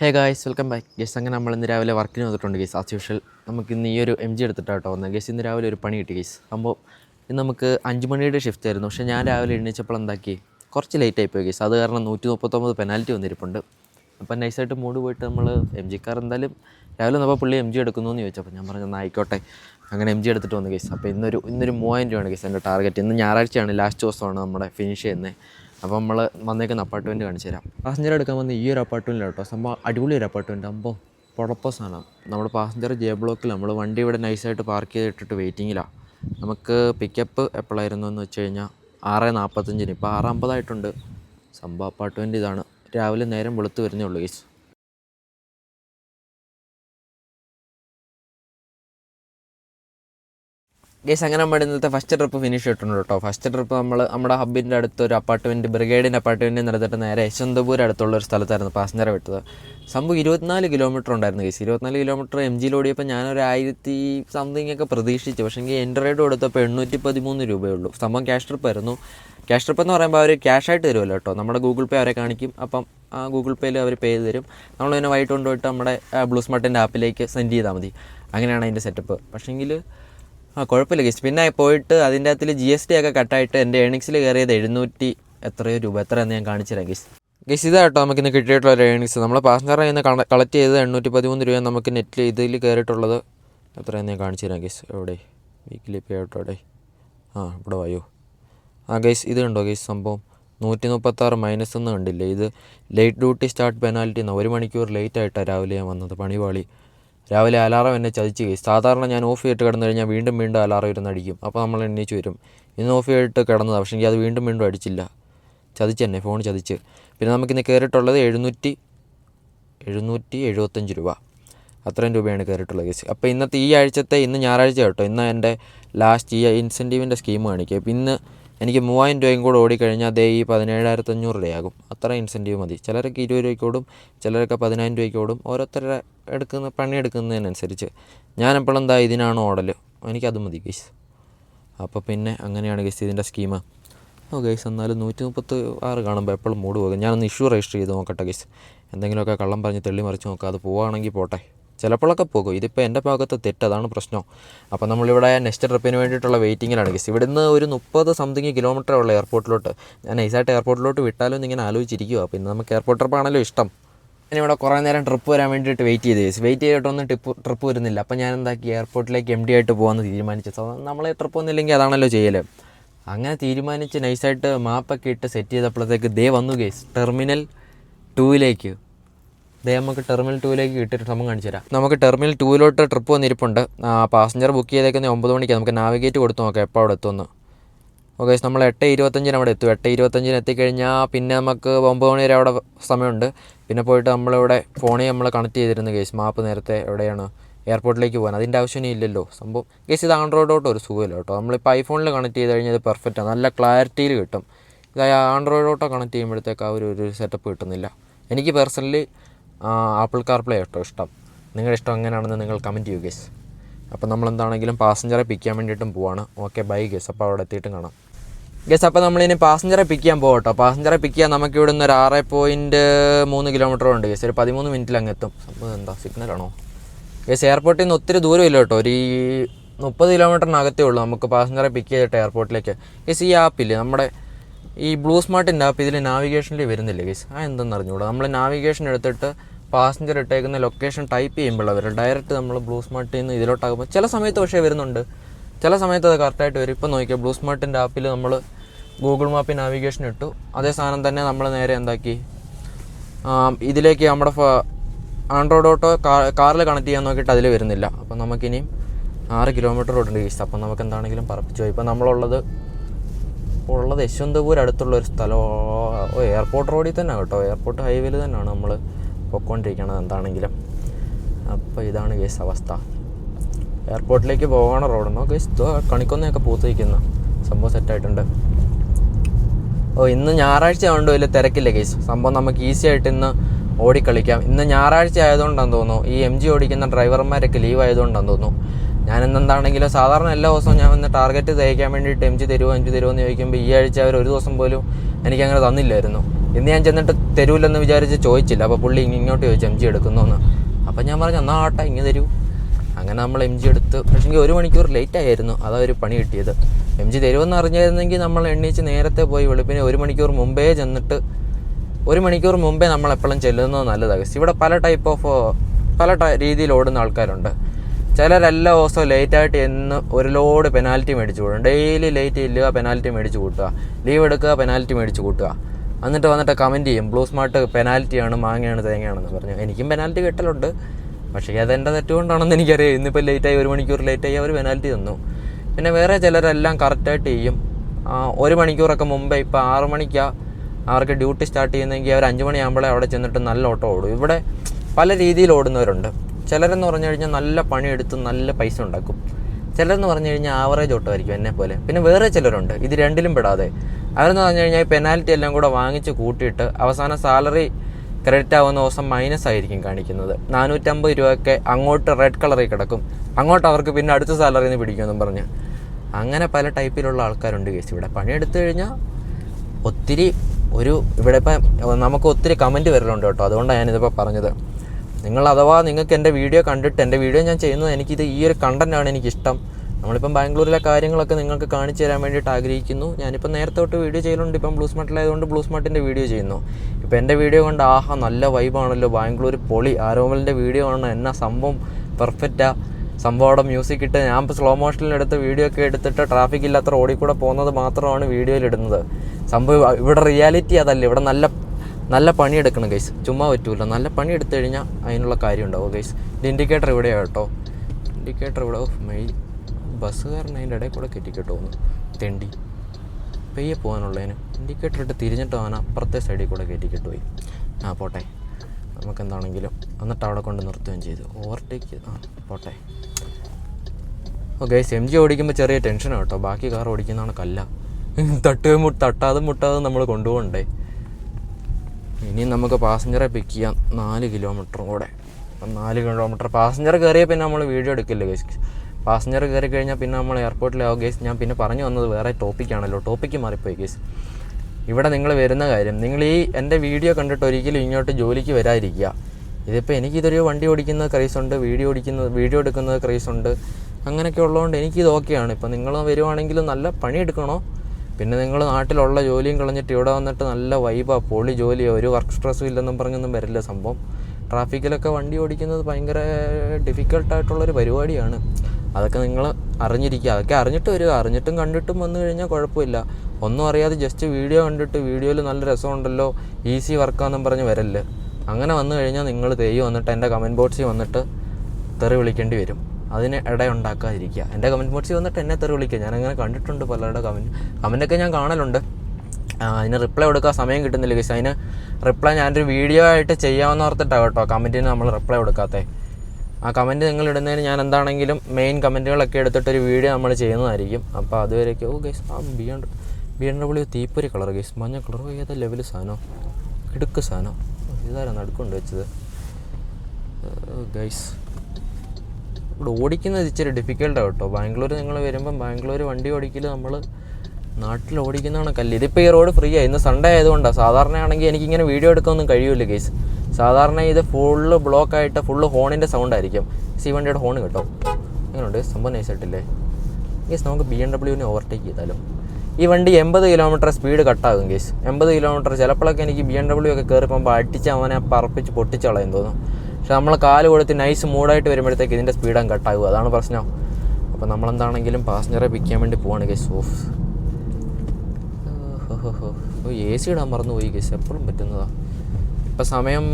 Hey guys welcome back guys അങ്ങനെ നമ്മൾ ഇന്ന് രാവിലെ വർക്കിന് വന്നിട്ടുണ്ട് ഗേസ് ആസ് യൂഷ്വൽ നമുക്ക് ഇന്ന് ഈ ഒരു എം ജി എടുത്തിട്ടാട്ടോ വന്നത് ഗസ് ഇന്ന് രാവിലെ ഒരു പണി കിട്ടി ഗേസ് അപ്പോൾ ഇന്ന് നമുക്ക് അഞ്ച് മണിയുടെ ഷിഫ്റ്റ് ആയിരുന്നു. പക്ഷേ ഞാൻ രാവിലെ എണീച്ചപ്പോൾ എന്താക്കി? കുറച്ച് ലേറ്റ് ആയിപ്പോയി ഗേസ് അത് കാരണം നൂറ്റി മുപ്പത്തൊമ്പത് പെനാൽറ്റി വന്നിരിപ്പുണ്ട്. അപ്പം നൈസായിട്ട് മൂഡ് പോയിട്ട് നമ്മൾ എം ജിക്കാർ എന്തായാലും രാവിലെ വന്നപ്പോൾ പുള്ളി എം ജി എടുക്കുന്നു എന്ന് ചോദിച്ചപ്പോൾ ഞാൻ പറഞ്ഞു എന്നാൽ ആയിക്കോട്ടെ. അങ്ങനെ എം ജി എടുത്തിട്ട് വന്നു ഗേസ് അപ്പോൾ ഇന്നൊരു ഇന്നൊരു മൂവായിരം രൂപയാണ് ഗേസ് എന്റെ ടാർഗറ്റ് ഇന്ന് ഞായറാഴ്ചയാണ് ലാസ്റ്റ് ദിവസമാണ് നമ്മുടെ ഫിനിഷ് ചെയ്യുന്നത്. അപ്പോൾ നമ്മൾ വന്നേക്കുന്ന അപ്പാർട്ട്മെന്റ് കാണിച്ചു തരാം പാസഞ്ചർ എടുക്കാൻ വന്ന ഈ ഒരു അപ്പാർട്ട്മെന്റിലാണ് കേട്ടോ സംഭവം അടിപൊളി ഒരു അപ്പാർട്ട്മെന്റ് ആകുമ്പോൾ കുഴപ്പ സാധനം. നമ്മുടെ പാസഞ്ചർ ജെ ബ്ലോക്കിൽ നമ്മൾ വണ്ടി ഇവിടെ നൈസായിട്ട് പാർക്ക് ചെയ്തിട്ടിട്ട് വെയിറ്റിങ്ങിലാണ് നമുക്ക് പിക്കപ്പ് എപ്പോഴായിരുന്നു എന്ന് വെച്ച് കഴിഞ്ഞാൽ ആറ് നാൽപ്പത്തഞ്ചിന് ഇപ്പോൾ ആറ് അമ്പതായിട്ടുണ്ട്. സംഭവം അപ്പാർട്ട്മെന്റ് ഇതാണ്. രാവിലെ നേരം വെളുത്ത് വരുന്നേ ഉള്ളൂ ഗീസ് ഗേസ് അങ്ങനെ നമ്മുടെ ഇന്നത്തെ ഫസ്റ്റ് ട്രിപ്പ് ഫിനിഷ് ചെയ്തിട്ടുണ്ട് കേട്ടോ ഫസ്റ്റ് ട്രിപ്പ് നമ്മൾ നമ്മുടെ ഹബിന്റെ അടുത്ത് ഒരു അപ്പാർട്ട്മെന്റ് ബ്രിഗേഡിന്റെ അപ്പാർട്ട്മെന്റ് നടത്തിയിട്ട് നേരെ യശവന്തപൂർ അടുത്തുള്ള ഒരു സ്ഥലത്തായിരുന്നു പാസഞ്ചറെ വിട്ടത്. സംഭവം ഇരുപത്തിനാല് കിലോമീറ്റർ ഉണ്ടായിരുന്നു ഗേസ് ഇരുപത്തിനാല് കിലോമീറ്റർ എം ജിയിൽ ഓടിയപ്പോൾ ഞാനൊരു ആയിരത്തി സംതിങ് ഒക്കെ പ്രതീക്ഷിച്ചു. പക്ഷേ എങ്കിൽ എന്റെ റൈഡ് കൊടുത്തപ്പോൾ എണ്ണൂറ്റി പതിമൂന്ന് രൂപയേ ഉള്ളൂ സംഭവം ക്യാഷ് ട്രിപ്പ് ആയിരുന്നു. ക്യാഷ് ട്രിപ്പ് എന്ന് പറയുമ്പോൾ അവർ ക്യാഷ് ആയിട്ട് തരുമല്ലോ കേട്ടോ നമ്മുടെ ഗൂഗിൾ പേ അവരെ കാണിക്കും. അപ്പം ആ ഗൂഗിൾ പേയിൽ അവർ പേ ചെയ്ത് തരും. നമ്മൾ പിന്നെ വൈകിട്ട് കൊണ്ടുപോയിട്ട് നമ്മുടെ ബ്ലൂ സ്മാർട്ടിന്റെ ആപ്പിലേക്ക് സെൻഡ് ചെയ്താൽ മതി. അങ്ങനെയാണ് അതിന്റെ സെറ്റപ്പ് പക്ഷേങ്കിൽ ആ കുഴപ്പമില്ല ഗസ്റ്റ്. പിന്നെ പോയിട്ട് അതിന്റെ അകത്തിൽ ജി എസ് ടി ഒക്കെ കട്ടായിട്ട് എന്റെ ഏണിങ്സിൽ കയറിയത് എഴുന്നൂറ്റി എത്രയോ രൂപ. എത്ര എന്ന് ഞാൻ കാണിച്ചു തരാം ഗസ് ഇതാട്ടോ നമുക്ക് ഇന്ന് കിട്ടിയിട്ടുള്ള ഒരു ഏണിങ്സ് നമ്മൾ പാസഞ്ചറിൽ നിന്ന് കളക്ട് ചെയ്തത് എണ്ണൂറ്റി പതിമൂന്ന് രൂപ നമുക്ക് നെറ്റിൽ ഇതിൽ കയറിയിട്ടുള്ളത്. എത്രയാണെന്ന് ഞാൻ കാണിച്ചു തരാം ഗസ് എവിടെ? വീക്കിലി പേ ഔട്ട് അവിടെ ആ ഇവിടെ വായോ. ആ ഗൈസ് ഇത് കണ്ടോ ഗൈസ് സംഭവം നൂറ്റി മുപ്പത്താറ് മൈനസ് ഒന്നും കണ്ടില്ലേ? ഇത് ലേറ്റ് ഡ്യൂട്ടി സ്റ്റാർട്ട് പെനാൽറ്റി എന്ന ഒരു മണിക്കൂർ ലേറ്റ് ആയിട്ടാണ് രാവിലെ ഞാൻ വന്നത് പണിപാളി. രാവിലെ അലാറം എന്നെ ചതിച്ച് പോയി സാധാരണ ഞാൻ ഓഫ് ചെയ്തിട്ട് കിടന്നു കഴിഞ്ഞാൽ വീണ്ടും വീണ്ടും അലാറം ഇരുന്ന് അടിക്കും. അപ്പോൾ നമ്മൾ എണ്ണീച്ച് വരും. ഇന്ന് ഓഫ് ചെയ്തിട്ട് കിടന്നതാണ് പക്ഷേ എനിക്ക് അത് വീണ്ടും വീണ്ടും അടിച്ചില്ല. ചതിച്ച് തന്നെ ഫോൺ ചതിച്ച്. പിന്നെ നമുക്കിന്ന് കയറിയിട്ടുള്ളത് എഴുന്നൂറ്റി എഴുന്നൂറ്റി എഴുപത്തഞ്ച് രൂപ. അത്രയും രൂപയാണ് കയറിയിട്ടുള്ളത് കേസ്. അപ്പോൾ ഇന്നത്തെ ഈ ആഴ്ചത്തെ ഇന്ന് ഞായറാഴ്ച കേട്ടോ. ഇന്ന് എന്റെ ലാസ്റ്റ് ഈ ഇൻസെന്റീവിന്റെ സ്കീം കാണിക്കുക. ഇന്ന് എനിക്ക് മൂവായിരം രൂപയും കൂടെ ഓടിക്കഴിഞ്ഞാൽ അതേ ഈ പതിനേഴായിരത്തി അഞ്ഞൂറ് രൂപയാകും അത്ര ഇൻസെന്റീവ് മതി. ചിലരൊക്കെ ഇരുപത് രൂപയ്ക്ക് ഓടും ചിലരൊക്കെ പതിനായിരം രൂപയ്ക്ക് ഓടും. ഓരോരുത്തരുടെ എടുക്കുന്ന പണി എടുക്കുന്നതിനനുസരിച്ച്. ഞാനെപ്പോഴും എന്താ ഇതിനാണ് ഓടൽ എനിക്കത് മതി ഗൈസ് അപ്പോൾ പിന്നെ അങ്ങനെയാണ് ഗൈസ് ഇതിന്റെ സ്കീമ് ഓ ഗൈസ് എന്നാലും നൂറ്റി മുപ്പത്തി ആറ് കാണുമ്പോൾ എപ്പോഴും മൂട് പോകും. ഞാനൊന്ന് ഇഷ്യൂ രജിസ്റ്റർ ചെയ്ത് നോക്കട്ടെ ഗൈസ് എന്തെങ്കിലുമൊക്കെ കള്ളം പറഞ്ഞ് തെള്ളി മറിച്ച് നോക്കാം അത് പോവുകയാണെങ്കിൽ പോട്ടെ. ചിലപ്പോഴൊക്കെ പോകും. ഇതിപ്പോൾ എന്റെ ഭാഗത്ത് തെറ്റ് അതാണ് പ്രശ്നം. അപ്പോൾ നമ്മളിവിടെ നെക്സ്റ്റ് ട്രിപ്പിന് വേണ്ടിയിട്ടുള്ള വെയിറ്റിങ്ങിലാണ്. ഗസ് ഇവിടുന്ന് ഒരു മുപ്പത് സംതിങ് കിലോമീറ്റർ ഉള്ള എയർപോർട്ടിലോട്ട്. ഞാൻ നൈസായിട്ട് എയർപോർട്ടിലോട്ട് വിട്ടാലും ഇങ്ങനെ ആലോചിച്ചിരിക്കുക ഇന്ന് നമുക്ക് എയർപോർട്ട് ട്രിപ്പാണല്ലോ ഇഷ്ടം. ഇവിടെ കുറേ നേരം ട്രിപ്പ് വരാൻ വേണ്ടിയിട്ട് വെയിറ്റ് ചെയ്ത് ഗസ് വെയിറ്റ് ചെയ്തിട്ടൊന്നും ട്രിപ്പ് ട്രിപ്പ് വരുന്നില്ല. അപ്പോൾ ഞാൻ എന്താക്കി എയർപോർട്ടിലേക്ക് എം ഡി ആയിട്ട് പോകാമെന്ന് തീരുമാനിച്ചു. സോ നമ്മൾ ട്രിപ്പ് ഒന്നുമില്ലെങ്കിൽ അതാണല്ലോ ചെയ്യൽ അങ്ങനെ തീരുമാനിച്ച് നൈസായിട്ട് മാപ്പൊക്കെ ഇട്ട് സെറ്റ് ചെയ്തപ്പോഴത്തേക്ക് ദേ വന്നു ഗേസ് ടെർമിനൽ ടൂവിലേക്ക് ദേ നമുക്ക് ടെർമിനൽ ടൂവിലേക്ക് കിട്ടിയിട്ട് സംഭവം കാണിച്ചു തരാം. നമുക്ക് ടെർമിനൽ ടൂവിലോട്ട് ട്രിപ്പ് വന്നിരിപ്പുണ്ട്. പാസഞ്ചർ ബുക്ക് ചെയ്തേക്കുന്ന ഒമ്പത് മണിക്ക് നമുക്ക് നാവിഗേറ്റ് കൊടുത്ത് നോക്കാം എപ്പോൾ അവിടെ എത്തുമെന്ന്. ഓക്കെ നമ്മൾ എട്ട് ഇരുപത്തഞ്ചിന് അവിടെ എത്തും. എട്ട് ഇരുപത്തഞ്ചിന് എത്തിക്കഴിഞ്ഞാൽ പിന്നെ നമുക്ക് ഒമ്പത് മണി വരെ അവിടെ സമയമുണ്ട്. പിന്നെ പോയിട്ട് നമ്മളിവിടെ ഫോണിൽ നമ്മൾ കണക്ട് ചെയ്തിരുന്നു കേസ് മാപ്പ് നേരത്തെ എവിടെയാണ് എയർപോർട്ടിലേക്ക് പോകാൻ. അതിന്റെ ആവശ്യമേ ഇല്ലല്ലോ. സംഭവം കേസ് ഇത് ആൻഡ്രോയിഡോട്ട് ഒരു സുഖമില്ല കേട്ടോ. നമ്മളിപ്പോൾ ഐഫോണിൽ കണക്ട് ചെയ്ത് കഴിഞ്ഞാൽ ഇത് പെർഫെക്റ്റാണ് നല്ല ക്ലാരിറ്റിയിൽ കിട്ടും. ഇത് ആൻഡ്രോയിഡോട്ടോ കണക്ട് ചെയ്യുമ്പോഴത്തേക്ക് ആ ഒരു സെറ്റപ്പ് കിട്ടുന്നില്ല. എനിക്ക് പേഴ്സണലി ആപ്പിൾ കാർപ്ലേ കേട്ടോ ഇഷ്ടം. നിങ്ങളുടെ ഇഷ്ടം എങ്ങനെയാണെന്ന് നിങ്ങൾ കമന്റ് ചെയ്യൂ ഗസ് അപ്പോൾ നമ്മൾ എന്താണെങ്കിലും പാസഞ്ചറെ പിക്ക് ചെയ്യാൻ വേണ്ടിയിട്ടും പോവാണ്. ഓക്കെ ബൈ ഗസ് അപ്പോൾ അവിടെ എത്തിയിട്ടും കാണാം. ഗസ് അപ്പോൾ നമ്മളിനി പാസഞ്ചറെ പിക്ക് ചെയ്യാൻ പോകട്ടോ പാസഞ്ചറെ പിക്ക് ചെയ്യാൻ നമുക്ക് ഇവിടെ നിന്ന് ഒരു ആറ് പോയിന്റ് മൂന്ന് കിലോമീറ്റർ ഉണ്ട് ഗസ് ഒരു പതിമൂന്ന് മിനിറ്റിൽ അങ്ങ് എത്തും. സംഭവം എന്താ? സിഗ്നലാണോ ഗസ് എയർപോർട്ടിൽ നിന്ന് ഒത്തിരി ദൂരമില്ല കേട്ടോ. ഒരു മുപ്പത് കിലോമീറ്ററിനകത്തേ ഉള്ളൂ. നമുക്ക് പാസഞ്ചറെ പിക്ക് ചെയ്തിട്ട് എയർപോർട്ടിലേക്ക് ഗസ് ഈ ആപ്പില്ലേ നമ്മുടെ ഈ ബ്ലൂ സ്മാർട്ടിന്റെ ആപ്പ് ഇതിൽ നാവിഗേഷനിൽ വരുന്നില്ല ഗൈസ് ആ എന്തെന്ന് അറിഞ്ഞുകൂടാ? നമ്മൾ നാവിഗേഷൻ എടുത്തിട്ട് പാസഞ്ചർ ഇട്ടേക്കുന്ന ലൊക്കേഷൻ ടൈപ്പ് ചെയ്യുമ്പോൾ ഡയറക്റ്റ് നമ്മൾ ബ്ലൂ സ്മാർട്ടിൽ നിന്ന് ഇതിലോട്ടാകുമ്പോൾ ചില സമയത്ത് പക്ഷേ വരുന്നുണ്ട്. ചില സമയത്ത് അത് കറക്റ്റായിട്ട് വരും. ഇപ്പോൾ നോക്കിയാൽ ബ്ലൂ സ്മാർട്ടിന്റെ ആപ്പിൽ നമ്മൾ ഗൂഗിൾ മാപ്പിൽ നാവിഗേഷൻ ഇട്ടു. അതേ സാധനം തന്നെ നമ്മൾ നേരെ എന്താക്കി? ഇതിലേക്ക് നമ്മുടെ ആൻഡ്രോയിഡ് ഓട്ടോ കാറിൽ കണക്ട് ചെയ്യാൻ നോക്കിയിട്ട് അതിൽ വരുന്നില്ല. അപ്പം നമുക്കിനിയും ആറ് കിലോമീറ്റർ ഉണ്ട് ഗീസ് അപ്പം നമുക്ക് എന്താണെങ്കിലും പറപ്പിച്ചു പോയി. ഇപ്പം നമ്മളുള്ളത് ഉള്ളത് യശ്വന്തപൂർ അടുത്തുള്ള ഒരു സ്ഥലം. എയർപോർട്ട് റോഡിൽ തന്നെ കേട്ടോ. എയർപോർട്ട് ഹൈവേയിൽ തന്നെയാണ് നമ്മൾ പൊയ്ക്കൊണ്ടിരിക്കണത് എന്താണെങ്കിലും. അപ്പോൾ ഇതാണ് കേസ് അവസ്ഥ. എയർപോർട്ടിലേക്ക് പോകണ റോഡ് കേസ് കണിക്കൊന്നയൊക്കെ പൂത്ത് നിൽക്കുന്ന സംഭവം സെറ്റായിട്ടുണ്ട് ഓ ഇന്ന് ഞായറാഴ്ച ആയതുകൊണ്ട് വലിയ തിരക്കില്ല കേസ് സംഭവം നമുക്ക് ഈസി ആയിട്ട് ഇന്ന് ഓടിക്കളിക്കാം. ഇന്ന് ഞായറാഴ്ച ആയതുകൊണ്ടാണെന്ന് തോന്നുന്നു. ഈ എം ജി ഓടിക്കുന്ന ഡ്രൈവർമാരൊക്കെ ലീവ് ആയതുകൊണ്ടാണെന്ന് തോന്നുന്നു. ഞാൻ എന്താണെങ്കിലും സാധാരണ എല്ലാ ദിവസവും ഞാൻ വന്ന് ടാർഗറ്റ് തയ്ക്കാൻ വേണ്ടിയിട്ട് എം ജി തരുമോ ജി തരുമോ എന്ന് ചോദിക്കുമ്പോൾ ഈ ആഴ്ച അവർ ഒരു ദിവസം പോലും എനിക്ക് അങ്ങനെ തന്നില്ലായിരുന്നു. ഇന്ന് ഞാൻ ചെന്നിട്ട് തരൂലെന്ന് വിചാരിച്ച് ചോദിച്ചില്ല. അപ്പോൾ പുള്ളി ഇങ്ങോട്ട് ചോദിച്ചു എം ജി എടുക്കുന്നോന്ന്. അപ്പം ഞാൻ പറഞ്ഞു എന്നാ ആട്ടെ ഇങ്ങ് തരൂ. അങ്ങനെ നമ്മൾ എം ജി എടുത്ത് പക്ഷേ ഒരു മണിക്കൂർ ലേറ്റ് ആയിരുന്നു. അതാ ഒരു പണി കിട്ടിയത്. എം ജി തരുമെന്ന് അറിഞ്ഞായിരുന്നെങ്കിൽ നമ്മൾ എണ്ണീച്ച് നേരത്തെ പോയി വെളുപ്പിനെ ഒരു മണിക്കൂർ മുമ്പേ ചെന്നിട്ട് ഒരു മണിക്കൂർ മുമ്പേ നമ്മൾ എപ്പോഴും ചെല്ലുന്നത് നല്ലതാണ് ഇവിടെ പല ടൈപ്പ് ഓഫ് പല രീതിയിൽ ഓടുന്ന ആൾക്കാരുണ്ട്. ചിലരെല്ലാ ദിവസവും ലേറ്റായിട്ട് എന്ന് ഒരു ലോഡ് പെനാൽറ്റി മേടിച്ച് കൂട്ടും. ഡെയിലി ലേറ്റ് ഇല്ലുക പെനാൽറ്റി മേടിച്ച് കൂട്ടുക. ലീവ് എടുക്കുക പെനാൽറ്റി മേടിച്ച് കൂട്ടുക. എന്നിട്ട് വന്നിട്ട് കമന്റ് ചെയ്യും ബ്ലൂ സ്മാർട്ട് പെനാൽറ്റിയാണ് മാങ്ങയാണ് തേങ്ങയാണെന്ന് പറഞ്ഞു. എനിക്കും പെനാൽറ്റി കിട്ടലുണ്ട്. പക്ഷേ അതെന്റെ തെറ്റുകൊണ്ടാണെന്ന് എനിക്കറിയാം ഇന്നിപ്പോൾ ലേറ്റായി ഒരു മണിക്കൂർ ലേറ്റായി അവർ പെനാൽറ്റി തന്നു. പിന്നെ വേറെ ചിലരെല്ലാം കറക്റ്റായിട്ട് ചെയ്യും. ഒരു മണിക്കൂറൊക്കെ മുമ്പേ ഇപ്പോൾ ആറ് മണിക്കാണ് അവർക്ക് ഡ്യൂട്ടി സ്റ്റാർട്ട് ചെയ്യുന്നെങ്കിൽ അവർ അഞ്ച് മണിയാകുമ്പോഴേ അവിടെ ചെന്നിട്ട് നല്ല ഓട്ടം ഓടും. ഇവിടെ പല രീതിയിൽ ഓടുന്നവരുണ്ട്. ചിലരെന്ന് പറഞ്ഞു കഴിഞ്ഞാൽ നല്ല പണിയെടുത്ത് നല്ല പൈസ ഉണ്ടാക്കും. ചിലരെന്ന് പറഞ്ഞു കഴിഞ്ഞാൽ ആവറേജ് ഓട്ടമായിരിക്കും എന്നെ പോലെ. പിന്നെ വേറെ ചിലരുണ്ട്. ഇത് രണ്ടിലും പെടാതെ. അവരെന്ന് പറഞ്ഞു കഴിഞ്ഞാൽ പെനാൽറ്റി എല്ലാം കൂടെ വാങ്ങിച്ച് കൂട്ടിയിട്ട് അവസാന സാലറി ക്രെഡിറ്റ് ആവുന്ന ദിവസം മൈനസ് ആയിരിക്കും കാണിക്കുന്നത്. നാനൂറ്റമ്പത് രൂപയൊക്കെ അങ്ങോട്ട് റെഡ് കളറിൽ കിടക്കും. അങ്ങോട്ട് അവർക്ക് പിന്നെ അടുത്ത സാലറിയിൽ നിന്ന് പിടിക്കുമെന്നും പറഞ്ഞ്. അങ്ങനെ പല ടൈപ്പിലുള്ള ആൾക്കാരുണ്ട് കേസ് ഇവിടെ പണിയെടുത്തു കഴിഞ്ഞാൽ ഒത്തിരി ഒരു ഇവിടെ ഇപ്പം നമുക്ക് ഒത്തിരി കമന്റ് വരലുണ്ട് കേട്ടോ. അതുകൊണ്ടാണ് ഞാനിതിപ്പോൾ പറഞ്ഞത്. നിങ്ങൾ അഥവാ നിങ്ങൾക്ക് എന്റെ വീഡിയോ കണ്ടിട്ട് എന്റെ വീഡിയോ ഞാൻ ചെയ്യുന്നത് എനിക്കിത് ഈ ഒരു കണ്ടന്റാണ് എനിക്കിഷ്ടം. നമ്മളിപ്പം ബാംഗ്ലൂരിലെ കാര്യങ്ങളൊക്കെ നിങ്ങൾക്ക് കാണിച്ചു തരാൻ വേണ്ടിയിട്ട് ആഗ്രഹിക്കുന്നു. ഞാനിപ്പോൾ നേരത്തെ തൊട്ട് വീഡിയോ ചെയ്യലുണ്ട്. ഇപ്പം ബ്ലൂ സ്മാർട്ടിലായതുകൊണ്ട് ബ്ലൂ സ്മാർട്ടിന്റെ വീഡിയോ ചെയ്യുന്നു. ഇപ്പോൾ എന്റെ വീഡിയോ കൊണ്ട് ആഹാ നല്ല വൈബാണല്ലോ. ബാംഗ്ലൂർ പൊളി. ആരോമലിന്റെ വീഡിയോ ആണ് എന്നാ സംഭവം പെർഫെക്റ്റാ. സംഭവം അവിടെ മ്യൂസിക് ഇട്ട് ഞാൻ ഇപ്പോൾ സ്ലോ മോഷനിൽ എടുത്ത് വീഡിയോ ഒക്കെ എടുത്തിട്ട് ട്രാഫിക് ഇല്ലാത്ത റോഡിൽ കൂടെ പോകുന്നത് മാത്രമാണ് വീഡിയോയിൽ ഇടുന്നത്. സംഭവം ഇവിടെ റിയാലിറ്റി അതല്ല. ഇവിടെ നല്ല നല്ല പണിയെടുക്കണം ഗൈസ് ചുമ്മാ പറ്റൂല. നല്ല പണി എടുത്തു കഴിഞ്ഞാൽ അതിനുള്ള കാര്യം ഉണ്ടാവും ഗൈസ് ഇത് ഇൻഡിക്കേറ്റർ ഇവിടെയാണ് കേട്ടോ. ഇൻഡിക്കേറ്റർ ഇവിടെ മൈ ബസ്സുകാരൻ അതിന്റെ ഇടയിൽ കൂടെ കെട്ടിക്കിട്ട് തോന്നുന്നു തെണ്ടി. പെയ്യെ പോകാനുള്ളതിന്. ഇൻഡിക്കേറ്റർ ഇട്ട് തിരിഞ്ഞിട്ട് അവൻ അപ്പുറത്തെ സൈഡിൽ കൂടെ കയറ്റിക്കിട്ട് പോയി. ആ പോട്ടെ. നമുക്ക് എന്താണെങ്കിലും എന്നിട്ട് അവിടെ കൊണ്ട് നിർത്തുകയും ചെയ്തു. ഓവർടേക്ക് ആ പോട്ടെ. ഓ ഗൈസ് എം ജി ഓടിക്കുമ്പോൾ ചെറിയ ടെൻഷനാണ് കേട്ടോ. ബാക്കി കാർ ഓടിക്കുന്നതാണ് കല്ല. തട്ടുകയും തട്ടാതെ മുട്ടാതെ നമ്മൾ കൊണ്ടുപോകണ്ടേ? ഇനി നമുക്ക് പാസഞ്ചറെ പിക്ക് ചെയ്യാം. നാല് കിലോമീറ്ററും കൂടെ. അപ്പം നാല് കിലോമീറ്റർ പാസഞ്ചർ കയറിയാൽ പിന്നെ നമ്മൾ വീഡിയോ എടുക്കില്ല ഗൈസ് പാസഞ്ചർ കയറി കഴിഞ്ഞാൽ പിന്നെ നമ്മൾ എയർപോർട്ടിലാവും ഗൈസ് ഞാൻ പിന്നെ പറഞ്ഞു വന്നത് വേറെ ടോപ്പിക്കാണല്ലോ ടോപ്പിക്ക് മാറിപ്പോയി ഗൈസ് ഇവിടെ നിങ്ങൾ വരുന്ന കാര്യം നിങ്ങൾ ഈ എന്റെ വീഡിയോ കണ്ടിട്ട് ഒരിക്കലും ഇങ്ങോട്ട് ജോലിക്ക് വരാതിരിക്കുക. ഇതിപ്പോൾ എനിക്കിതൊരു വണ്ടി ഓടിക്കുന്ന ക്രൈസ് ഉണ്ട് വീഡിയോ ഓടിക്കുന്ന വീഡിയോ എടുക്കുന്ന ക്രൈസ് ഉണ്ട്. അങ്ങനെയൊക്കെ ഉള്ളതുകൊണ്ട് എനിക്കിത് ഓക്കെയാണ് ഇപ്പം നിങ്ങൾ വരുവാണെങ്കിൽ നല്ല പണിയെടുക്കണോ? പിന്നെ നിങ്ങൾ നാട്ടിലുള്ള ജോലിയും കളഞ്ഞിട്ട് ഇവിടെ വന്നിട്ട് നല്ല വൈബാ പൊളി ജോലിയാണ് ഒരു വർക്ക് സ്ട്രെസ്സും ഇല്ലെന്നും പറഞ്ഞൊന്നും വരില്ല സംഭവം. ട്രാഫിക്കിലൊക്കെ വണ്ടി ഓടിക്കുന്നത് ഭയങ്കര ഡിഫിക്കൽട്ടായിട്ടുള്ളൊരു പരിപാടിയാണ്. അതൊക്കെ നിങ്ങൾ അറിഞ്ഞിരിക്കുക. അതൊക്കെ അറിഞ്ഞിട്ട് വരിക. അറിഞ്ഞിട്ടും കണ്ടിട്ടും വന്നു കഴിഞ്ഞാൽ കുഴപ്പമില്ല. ഒന്നും അറിയാതെ ജസ്റ്റ് വീഡിയോ കണ്ടിട്ട് വീഡിയോയിൽ നല്ല രസമുണ്ടല്ലോ ഈസി വർക്കാന്നും പറഞ്ഞ് വരല്ലേ. അങ്ങനെ വന്നു കഴിഞ്ഞാൽ നിങ്ങൾ തെയ്യം വന്നിട്ട് എന്റെ കമന്റ് ബോക്സിൽ വന്നിട്ട് തെറി വിളിക്കേണ്ടി വരും. അതിന് ഇടയുണ്ടാക്കാതിരിക്കുക. എന്റെ കമന്റ് ബോക്സിൽ വന്നിട്ട് എന്നെ തെറി വിളിക്കുക? ഞാനങ്ങനെ കണ്ടിട്ടുണ്ട് പലരുടെ കമന്റ് കമന്റൊക്കെ ഞാൻ കാണലുണ്ട്. അതിന് റിപ്ലൈ കൊടുക്കാൻ സമയം കിട്ടുന്നില്ല ഗൈസ് അതിന് റിപ്ലൈ ഞാനൊരു വീഡിയോ ആയിട്ട് ചെയ്യാമെന്ന് ഓർത്തിട്ടാണ് കേട്ടോ കമന്റിന് നമ്മൾ റിപ്ലൈ കൊടുക്കാത്തത് ആ കമന്റ് നിങ്ങൾ ഇടുന്നതിന് ഞാൻ എന്താണെങ്കിലും മെയിൻ കമന്റുകളൊക്കെ എടുത്തിട്ടൊരു വീഡിയോ നമ്മൾ ചെയ്യുന്നതായിരിക്കും. അപ്പോൾ അതുവരെയൊക്കെ ഓ ഗൈസ് ആ B M B M W തീപ്പൊരി കളർ ഗൈസ് മഞ്ഞ കളർ ഏതാ ലെവൽ സാധനം? കിടുക്ക് സാധനം. ഇതാരാണ് നടുക്കൊണ്ട് വെച്ചത് ഗൈസ് ഇവിടെ ഓടിക്കുന്നത് ഇച്ചിരി ഡിഫിക്കൽട്ടാണ് കേട്ടോ. ബാംഗ്ലൂർ നിങ്ങൾ വരുമ്പം ബാംഗ്ലൂർ വണ്ടി ഓടിക്കൽ നമ്മൾ നാട്ടിൽ ഓടിക്കുന്നതാണ് കല്ല്. ഇതിപ്പോൾ ഈ റോഡ് ഫ്രീ ആയി. ഇന്ന് സൺഡേ ആയതുകൊണ്ടാണ് സാധാരണയാണെങ്കിൽ എനിക്കിങ്ങനെ വീഡിയോ എടുക്കാനൊന്നും കഴിയൂല കേസ് സാധാരണ ഇത് ഫുള്ള് ബ്ലോക്ക് ആയിട്ട് ഫുള്ള് ഹോണിന്റെ സൗണ്ട് ആയിരിക്കും. സി വണ്ടിയുടെ ഹോൺ കേട്ടോ. അങ്ങനെയുണ്ട് സംഭവം നൈസായിട്ടില്ലേ കേസ് നമുക്ക് ബി എം ഡബ്ല്യുവിനെ ഓവർടേക്ക് ചെയ്താലും? ഈ വണ്ടി എൺപത് കിലോമീറ്റർ സ്പീഡ് കട്ടാകും കേസ് എൺപത് കിലോമീറ്റർ ചിലപ്പോഴൊക്കെ എനിക്ക് ബി എം ഡബ്ല്യു ഒക്കെ കയറിപ്പോൾ അടിച്ച് അവനെ പറപ്പിച്ച് പൊട്ടിച്ചളയും തോന്നും പക്ഷെ നമ്മൾ കാൽ കൊടുത്ത് നൈസ് മൂഡായിട്ട് വരുമ്പോഴത്തേക്ക് ഇതിന്റെ സ്പീഡ് അങ്ങ് കട്ടാകും അതാണ് പ്രശ്നം. അപ്പോൾ നമ്മളെന്താണെങ്കിലും പാസഞ്ചറെ പിക്ക് ചെയ്യാൻ വേണ്ടി പോവാണ് ഗസ് ഓഫ്. എ സി ഇടാൻ മറന്നു പോയി കേസ് എപ്പോഴും പറ്റുന്നതാ. ഇപ്പം സമയം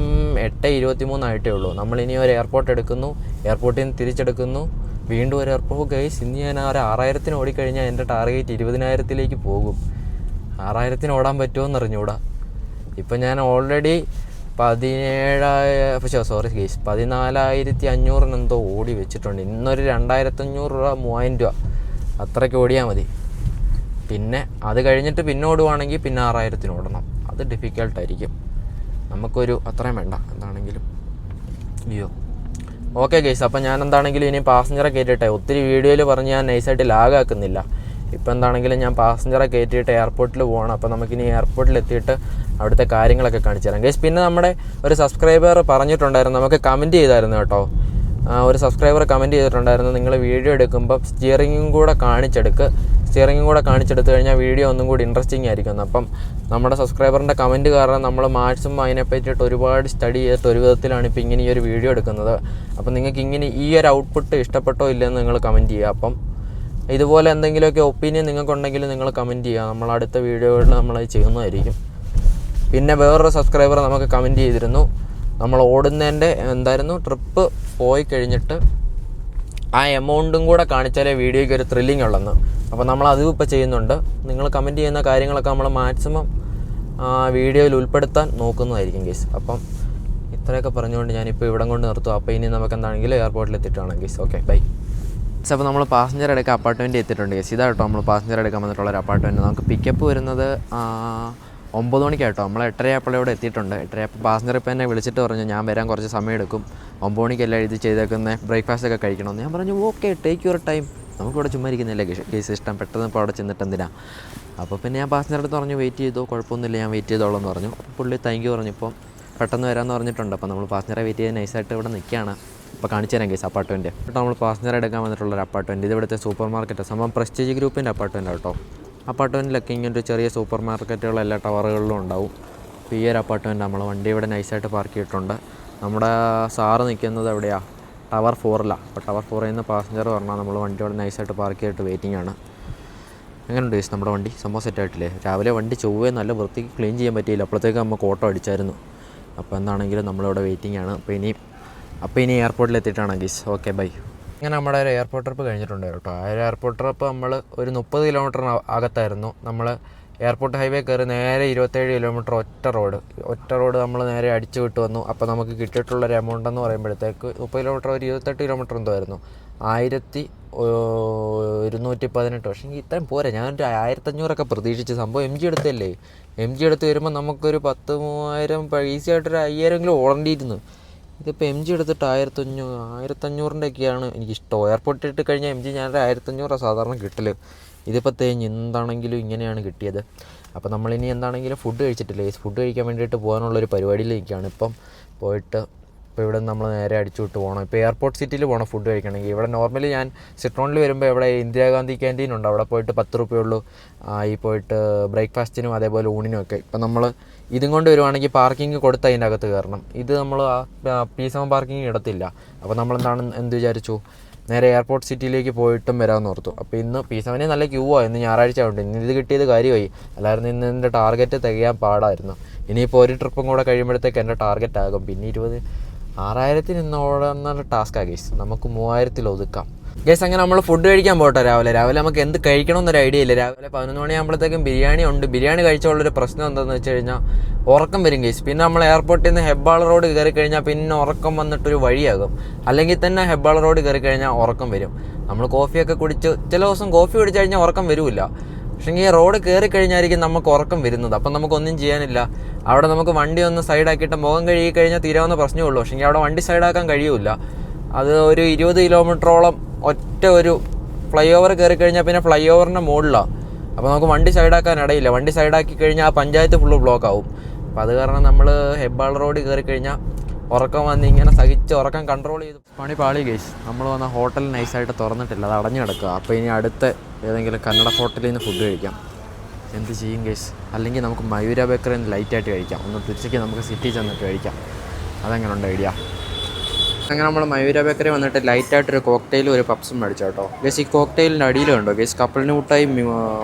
എട്ട് ഇരുപത്തി മൂന്നായിട്ടേ ഉള്ളൂ. നമ്മളിനി ഒരു എയർപോർട്ട് എടുക്കുന്നു. എയർപോർട്ടിൽ നിന്ന് തിരിച്ചെടുക്കുന്നു. വീണ്ടും ഒരു എയർപോർട്ട് ഗൈസ് ഇനി ഞാൻ ആ ഒരു ആറായിരത്തിന് ഓടിക്കഴിഞ്ഞാൽ എന്റെ ടാർഗറ്റ് ഇരുപതിനായിരത്തിലേക്ക് പോകും. ആറായിരത്തിന് ഓടാൻ പറ്റുമോ എന്നറിഞ്ഞൂടാ ഇപ്പം ഞാൻ ഓൾറെഡി പതിനേഴായ പക്ഷേ സോറി ഗേസ് പതിനാലായിരത്തി അഞ്ഞൂറിന് എന്തോ ഓടി വെച്ചിട്ടുണ്ട്. ഇന്നൊരു രണ്ടായിരത്തഞ്ഞൂറ് രൂപ മൂവായിരം രൂപ. അത്രയ്ക്ക് ഓടിയാൽ മതി. പിന്നെ അത് കഴിഞ്ഞിട്ട് പിന്നെ ഓടുവാണെങ്കിൽ പിന്നെ ആറായിരത്തിന് ഓടണം. അത് ഡിഫിക്കൽട്ടായിരിക്കും നമുക്കൊരു അത്രയും വേണ്ട എന്താണെങ്കിലും. അയ്യോ. ഓക്കെ ഗേസ് അപ്പം ഞാൻ എന്താണെങ്കിലും ഇനി പാസഞ്ചറെ കയറ്റിട്ടെ ഒത്തിരി വീഡിയോയിൽ പറഞ്ഞ് ഞാൻ നൈസായിട്ട് ലാഗാക്കുന്നില്ല ഇപ്പം എന്താണെങ്കിലും ഞാൻ പാസഞ്ചറെ കയറ്റിയിട്ട് എയർപോർട്ടിൽ പോകണം അപ്പോൾ നമുക്കിനി എയർപോർട്ടിൽ എത്തിയിട്ട് അവിടുത്തെ കാര്യങ്ങളൊക്കെ കാണിച്ചു തരാം. ഗൈസ് പിന്നെ നമ്മുടെ ഒരു സബ്സ്ക്രൈബർ പറഞ്ഞിട്ടുണ്ടായിരുന്നു. നമുക്ക് കമന്റ് ചെയ്തായിരുന്നു കേട്ടോ. ഒരു സബ്സ്ക്രൈബർ കമന്റ് ചെയ്തിട്ടുണ്ടായിരുന്നു. നിങ്ങൾ വീഡിയോ എടുക്കുമ്പോൾ സ്റ്റിയറിങ്ങും കൂടെ കാണിച്ചെടുക്ക്. സ്റ്റിയറിങ്ങും കൂടെ കാണിച്ചെടുത്ത് കഴിഞ്ഞാൽ വീഡിയോ ഒന്നും കൂടി ഇൻട്രസ്റ്റിംഗ് ആയിരിക്കും. അപ്പം നമ്മുടെ സബ്സ്ക്രൈബറിന്റെ കമന്റ് കാരണം നമ്മൾ മാക്സിമം അതിനെ പറ്റിയിട്ട് ഒരുപാട് സ്റ്റഡി ചെയ്തിട്ട് ഒരു വിധത്തിലാണ് ഇപ്പോൾ ഇങ്ങനെ ഈ ഒരു വീഡിയോ എടുക്കുന്നത്. അപ്പം നിങ്ങൾക്ക് ഇങ്ങനെ ഈ ഒരു ഔട്ട്പുട്ട് ഇഷ്ടപ്പെട്ടോ ഇല്ലെന്ന് നിങ്ങൾ കമന്റ് ചെയ്യുക. അപ്പം ഇതുപോലെ എന്തെങ്കിലുമൊക്കെ ഒപ്പീനിയൻ നിങ്ങൾക്കുണ്ടെങ്കിൽ നിങ്ങൾ കമന്റ് ചെയ്യുക. നമ്മൾ അടുത്ത വീഡിയോകളിൽ നമ്മളത് ചെയ്യുന്നതായിരിക്കും. പിന്നെ വേറൊരു സബ്സ്ക്രൈബർ നമുക്ക് കമന്റ് ചെയ്തിരുന്നു. നമ്മൾ ഓടുന്നതിന്റെ എന്തായിരുന്നു? ട്രിപ്പ് പോയി കഴിഞ്ഞിട്ട് ആ എമൗണ്ടും കൂടെ കാണിച്ചാലേ വീഡിയോയ്ക്ക് ഒരു ത്രില്ലിംഗ് ഉള്ളെന്ന്. അപ്പോൾ നമ്മൾ അതും ഇപ്പോൾ ചെയ്യുന്നുണ്ട്. നിങ്ങൾ കമന്റ് ചെയ്യുന്ന കാര്യങ്ങളൊക്കെ നമ്മൾ മാക്സിമം വീഡിയോയിൽ ഉൾപ്പെടുത്താൻ നോക്കുന്നതായിരിക്കും കേസ് അപ്പം ഇത്രയൊക്കെ പറഞ്ഞുകൊണ്ട് ഞാനിപ്പോൾ ഇവിടം കൊണ്ട് നിർത്തും. അപ്പോൾ ഇനി നമുക്ക് എന്താണെങ്കിലും എയർപോർട്ടിൽ എത്തിയിട്ടാണ് കേസ് ഓക്കെ ബൈ ഗൈസ് അപ്പോൾ നമ്മൾ പാസഞ്ചർ എടുക്കാൻ അപ്പാർട്ട്മെന്റ് എത്തിയിട്ടുണ്ട് ഗൈസ് ഇതാട്ടോ നമ്മൾ പാസഞ്ചർ എടുക്കാൻ വന്നിട്ടുള്ള ഒരു അപ്പാർട്ട്മെന്റ് നമുക്ക് പിക്കപ്പ് വരുന്നത് ഒമ്പത് മണിക്കായിട്ടോ നമ്മൾ എട്ടരയായപ്പോൾ ഇവിടെ എത്തിയിട്ടുണ്ട്. എട്ടരയപ്പോൾ പാസഞ്ചർ ഇപ്പം എന്നെ വിളിച്ചിട്ട് പറഞ്ഞു ഞാൻ വരാൻ കുറച്ച് സമയം എടുക്കും. ഒമ്പത് മണിക്കല്ല ഇത് ചെയ്തേക്കുന്ന? ബ്രേക്ക്ഫാസ്റ്റ് ഒക്കെ കഴിക്കണമെന്ന് ഞാൻ പറഞ്ഞു ഓക്കെ ടേക്ക് യുവർ ടൈം നമുക്കിവിടെ ചുമ്മാ ഇരിക്കുന്നില്ല കേസ് ഇഷ്ടം. പെട്ടെന്ന് ഇപ്പോൾ അവിടെ ചെന്നിട്ട് എന്തിനാ അപ്പോൾ പിന്നെ ഞാൻ പാസഞ്ചർ അടുത്ത് പറഞ്ഞു വെയിറ്റ് ചെയ്തു? കുഴപ്പമൊന്നുമില്ല. ഞാൻ വെയിറ്റ് ചെയ്തോളാം എന്ന് പറഞ്ഞു. പുള്ളി താങ്ക് യു പറഞ്ഞു. ഇപ്പം പെട്ടെന്ന് വരാമെന്ന് പറഞ്ഞിട്ടുണ്ട്. അപ്പോൾ നമ്മൾ പാസഞ്ചറെ വെയിറ്റ് ചെയ്ത് നൈസായിട്ട് ഇവിടെ നിൽക്കുകയാണ് അപ്പോൾ കാണിച്ചു തരാം കേസ് അപ്പാർട്ട്മെന്റ് കേട്ടോ നമ്മൾ പാസഞ്ചർ എടുക്കാൻ വന്നിട്ടുള്ള ഒരു അപ്പാർട്ട്മെന്റ് ഇത് ഇവിടുത്തെ സൂപ്പർ മാർക്കറ്റ് സംഭവം പ്രസ്റ്റേജ് ഗ്രൂപ്പിന്റെ അപ്പാർട്ട്മെന്റ് കേട്ടോ. അപ്പാർട്ട്മെന്റിലൊക്കെ ഇങ്ങനെ ഒരു ചെറിയ സൂപ്പർ മാർക്കറ്റുകൾ എല്ലാ ടവറുകളിലും ഉണ്ടാവും. അപ്പോൾ ഈ ഒരു അപ്പാർട്ട്മെന്റ് നമ്മൾ വണ്ടി ഇവിടെ നൈസായിട്ട് പാർക്ക് ചെയ്തിട്ടുണ്ട്. നമ്മുടെ സാറ് നിൽക്കുന്നത് എവിടെയാണ് ടവർ ഫോറിലാണ് അപ്പോൾ ടവർ ഫോറിൽ നിന്ന് പാസഞ്ചർ പറഞ്ഞാൽ നമ്മൾ വണ്ടി ഇവിടെ നൈസായിട്ട് പാർക്ക് ചെയ്തിട്ട് വെയിറ്റിംഗ് ആണ്. എങ്ങനെയുണ്ട് ചേച്ചി നമ്മുടെ വണ്ടി? സംഭവം സെറ്റ് ആയിട്ടില്ലേ? രാവിലെ വണ്ടി ചൊവ്വേ നല്ല വൃത്തിക്ക് ക്ലീൻ ചെയ്യാൻ പറ്റിയില്ല. അപ്പോഴത്തേക്ക് നമുക്ക് ഓട്ടോ അടിച്ചായിരുന്നു. അപ്പോൾ എന്താണെങ്കിലും നമ്മളിവിടെ വെയിറ്റിംഗ് ആണ്. അപ്പോൾ ഇനി അപ്പോൾ ഇനി എയർപോർട്ടിൽ എത്തിയിട്ടാണ് ഗീസ് ഓക്കെ ബൈ അങ്ങനെ നമ്മുടെ ഒരു എയർപോർട്ട് ട്രിപ്പ് കഴിഞ്ഞിട്ടുണ്ട് കേട്ടോ ആ ഒരു എയർപോർട്ട് ട്രിപ്പ് നമ്മൾ ഒരു മുപ്പത് കിലോമീറ്ററിന് അകത്തായിരുന്നു. നമ്മൾ എയർപോർട്ട് ഹൈവേ കയറി നേരെ ഇരുപത്തേഴ് കിലോമീറ്റർ ഒറ്റ റോഡ് ഒറ്റ റോഡ് നമ്മൾ നേരെ അടിച്ചു വിട്ട് വന്നു. അപ്പോൾ നമുക്ക് കിട്ടിയിട്ടുള്ളൊരു എമൗണ്ട് എന്ന് പറയുമ്പോഴത്തേക്ക് മുപ്പത് കിലോമീറ്റർ ഒരു ഇരുപത്തെട്ട് കിലോമീറ്റർ എന്തോ ആയിരുന്നു. ആയിരത്തി ഇരുന്നൂറ്റി പതിനെട്ട്. പക്ഷേ എങ്കിൽ ഇത്രയും പോരാ. ഞാനൊരു ആയിരത്തഞ്ഞൂറൊക്കെ പ്രതീക്ഷിച്ച് സംഭവം എം ജി എടുത്തല്ലേ? എം ജി എടുത്ത് വരുമ്പോൾ നമുക്കൊരു പത്ത് മൂവായിരം ഈസി ആയിട്ടൊരു അയ്യായിരമെങ്കിലും ഓടേണ്ടിയിരുന്നു ഇതിപ്പോൾ എം ജി എടുത്തിട്ട് ആയിരത്തഞ്ഞൂറ് ആയിരത്തഞ്ഞൂറിന്റെയൊക്കെയാണ് എനിക്കിഷ്ടം. എയർപോർട്ടിൽ ഇട്ട് കഴിഞ്ഞാൽ എം ജി ഞാനൊരു ആയിരത്തഞ്ഞൂറാണ് സാധാരണ കിട്ടൽ ഇതിപ്പോൾ തേഞ്ഞ് എന്താണെങ്കിലും ഇങ്ങനെയാണ് കിട്ടിയത്. അപ്പോൾ നമ്മളിനി എന്താണെങ്കിലും ഫുഡ് കഴിച്ചിട്ടില്ല? ഫുഡ് കഴിക്കാൻ വേണ്ടിയിട്ട് പോകാനുള്ളൊരു പരിപാടിയിൽ നിൽക്കുകയാണ് ഇപ്പം പോയിട്ട് ഇപ്പോൾ ഇവിടെ നമ്മൾ നേരെ അടിച്ചു വിട്ട് പോകണം ഇപ്പോൾ എയർപോർട്ട് സിറ്റിയിൽ പോകണം ഫുഡ് കഴിക്കണമെങ്കിൽ. ഇവിടെ നോർമലി ഞാൻ സിട്രോണിൽ വരുമ്പോൾ ഇവിടെ ഇന്ദിരാഗാന്ധി ക്യാന്റീൻ ഉണ്ട്. അവിടെ പോയിട്ട് പത്ത് റുപ്യുള്ളൂ ആ, ഈ പോയിട്ട് ബ്രേക്ക്ഫാസ്റ്റിനും അതേപോലെ ഊണിനും ഒക്കെ. ഇപ്പം നമ്മൾ ഇതും കൊണ്ട് വരുവാണെങ്കിൽ പാർക്കിംഗ് കൊടുത്ത് അതിന്റെ അകത്ത് കയറണം. ഇത് നമ്മൾ പി സെവൻ പാർക്കിംഗ് ഇടത്തില്ല. അപ്പോൾ നമ്മൾ എന്താണ് എന്ത് വിചാരിച്ചു? നേരെ എയർപോർട്ട് സിറ്റിയിലേക്ക് പോയിട്ടും വരാമെന്ന് ഓർത്തു. അപ്പോൾ ഇന്ന് പി സെവനെ നല്ല ക്യൂ ആയി ഇന്ന് ഞായറാഴ്ച ഉണ്ട് ഇന്ന് ഇത് കിട്ടിയത് കാര്യമായി. അല്ലായിരുന്നു ഇന്ന് എന്റെ ടാർഗറ്റ് തികയാൻ പാടായിരുന്നു. ഇനിയിപ്പോൾ ഒരു ട്രിപ്പും കൂടെ കഴിയുമ്പോഴത്തേക്ക് എന്റെ ടാർഗറ്റ് ആകും. പിന്നെ ഇരുപത് ആറായിരത്തിന് ഇന്ന് ഓടുന്ന ടാസ്ക്കാണ് ഗേസ് നമുക്ക് മൂവായിരത്തിൽ ഒതുക്കാം. ഗേസ് അങ്ങനെ നമ്മൾ ഫുഡ് കഴിക്കാൻ പോട്ടെ രാവിലെ. രാവിലെ നമുക്ക് എന്ത് കഴിക്കണം എന്നൊരു ഐഡിയ ഇല്ല. രാവിലെ പതിനൊന്ന് മണിയാകുമ്പോഴത്തേക്കും ബിരിയാണി ഉണ്ട്. ബിരിയാണി കഴിച്ചുള്ളൊരു പ്രശ്നം എന്താണെന്ന് വെച്ച് കഴിഞ്ഞാൽ ഉറക്കം വരും ഗേസ് പിന്നെ നമ്മൾ എയർപോർട്ടിൽ നിന്ന് ഹെബ്ബാൾ റോഡ് കയറി കഴിഞ്ഞാൽ പിന്നെ ഉറക്കം വന്നിട്ടൊരു വഴിയാകും. അല്ലെങ്കിൽ തന്നെ ഹെബ്ബാൾ റോഡ് കയറി കഴിഞ്ഞാൽ ഉറക്കം വരും. നമ്മൾ കോഫിയൊക്കെ കുടിച്ച് ചില ദിവസം കോഫി കുടിച്ചു കഴിഞ്ഞാൽ ഉറക്കം വരില്ല. പക്ഷേ ഈ റോഡ് കയറി കഴിഞ്ഞായിരിക്കും നമുക്ക് ഉറക്കം വരുന്നത്. അപ്പം നമുക്കൊന്നും ചെയ്യാനില്ല. അവിടെ നമുക്ക് വണ്ടി ഒന്ന് സൈഡാക്കിയിട്ട് മുഖം കഴുകി കഴിഞ്ഞാൽ തീരാവുന്ന പ്രശ്നമേ ഉള്ളൂ പക്ഷേ അവിടെ വണ്ടി സൈഡാക്കാൻ കഴിയൂല. അത് ഒരു ഇരുപത് കിലോമീറ്ററോളം ഒറ്റ ഒരു ഫ്ലൈ ഓവർ കയറി കഴിഞ്ഞാൽ പിന്നെ ഫ്ലൈ ഓവറിന്റെ മുകളിലാണ് അപ്പോൾ നമുക്ക് വണ്ടി സൈഡാക്കാൻ ഇടയില്ല. വണ്ടി സൈഡാക്കി കഴിഞ്ഞാൽ ആ പഞ്ചായത്ത് ഫുള്ള് ബ്ലോക്ക് ആവും. അപ്പോൾ അത് കാരണം നമ്മൾ ഹെബ്ബാൾ റോഡ് കയറി കഴിഞ്ഞാൽ ഉറക്കം വന്ന് ഇങ്ങനെ സഹിച്ച് ഉറക്കം കൺട്രോൾ ചെയ്ത് പണി പാളി ഗൈസ് നമ്മൾ വന്ന ഹോട്ടൽ നൈസായിട്ട് തുറന്നിട്ടില്ല. അത് അടഞ്ഞു കിടക്കുക. അപ്പോൾ ഇനി അടുത്ത ഏതെങ്കിലും കന്നഡ ഹോട്ടലിൽ നിന്ന് ഫുഡ് കഴിക്കാം. എന്ത് ചെയ്യും കേസ് അല്ലെങ്കിൽ നമുക്ക് മയൂര ബേക്കറിൽ നിന്ന് ലൈറ്റായിട്ട് കഴിക്കാം. ഒന്ന് തിരിച്ചേക്ക് നമുക്ക് സിറ്റി ചെന്നിട്ട് കഴിക്കാം. അതെങ്ങനെ ഉണ്ട് ഐഡിയ അങ്ങനെ നമ്മൾ മയൂര ബേക്കറി വന്നിട്ട് ലൈറ്റായിട്ടൊരു കോക്ടെയിലും ഒരു പപ്സും മേടിച്ചു കേട്ടോ. ഗേസ് ഈ കോക്ടെയിലിന്റെ അടിയിലും ഉണ്ടോ ഗേസ് കപ്പലിന് മുട്ടായി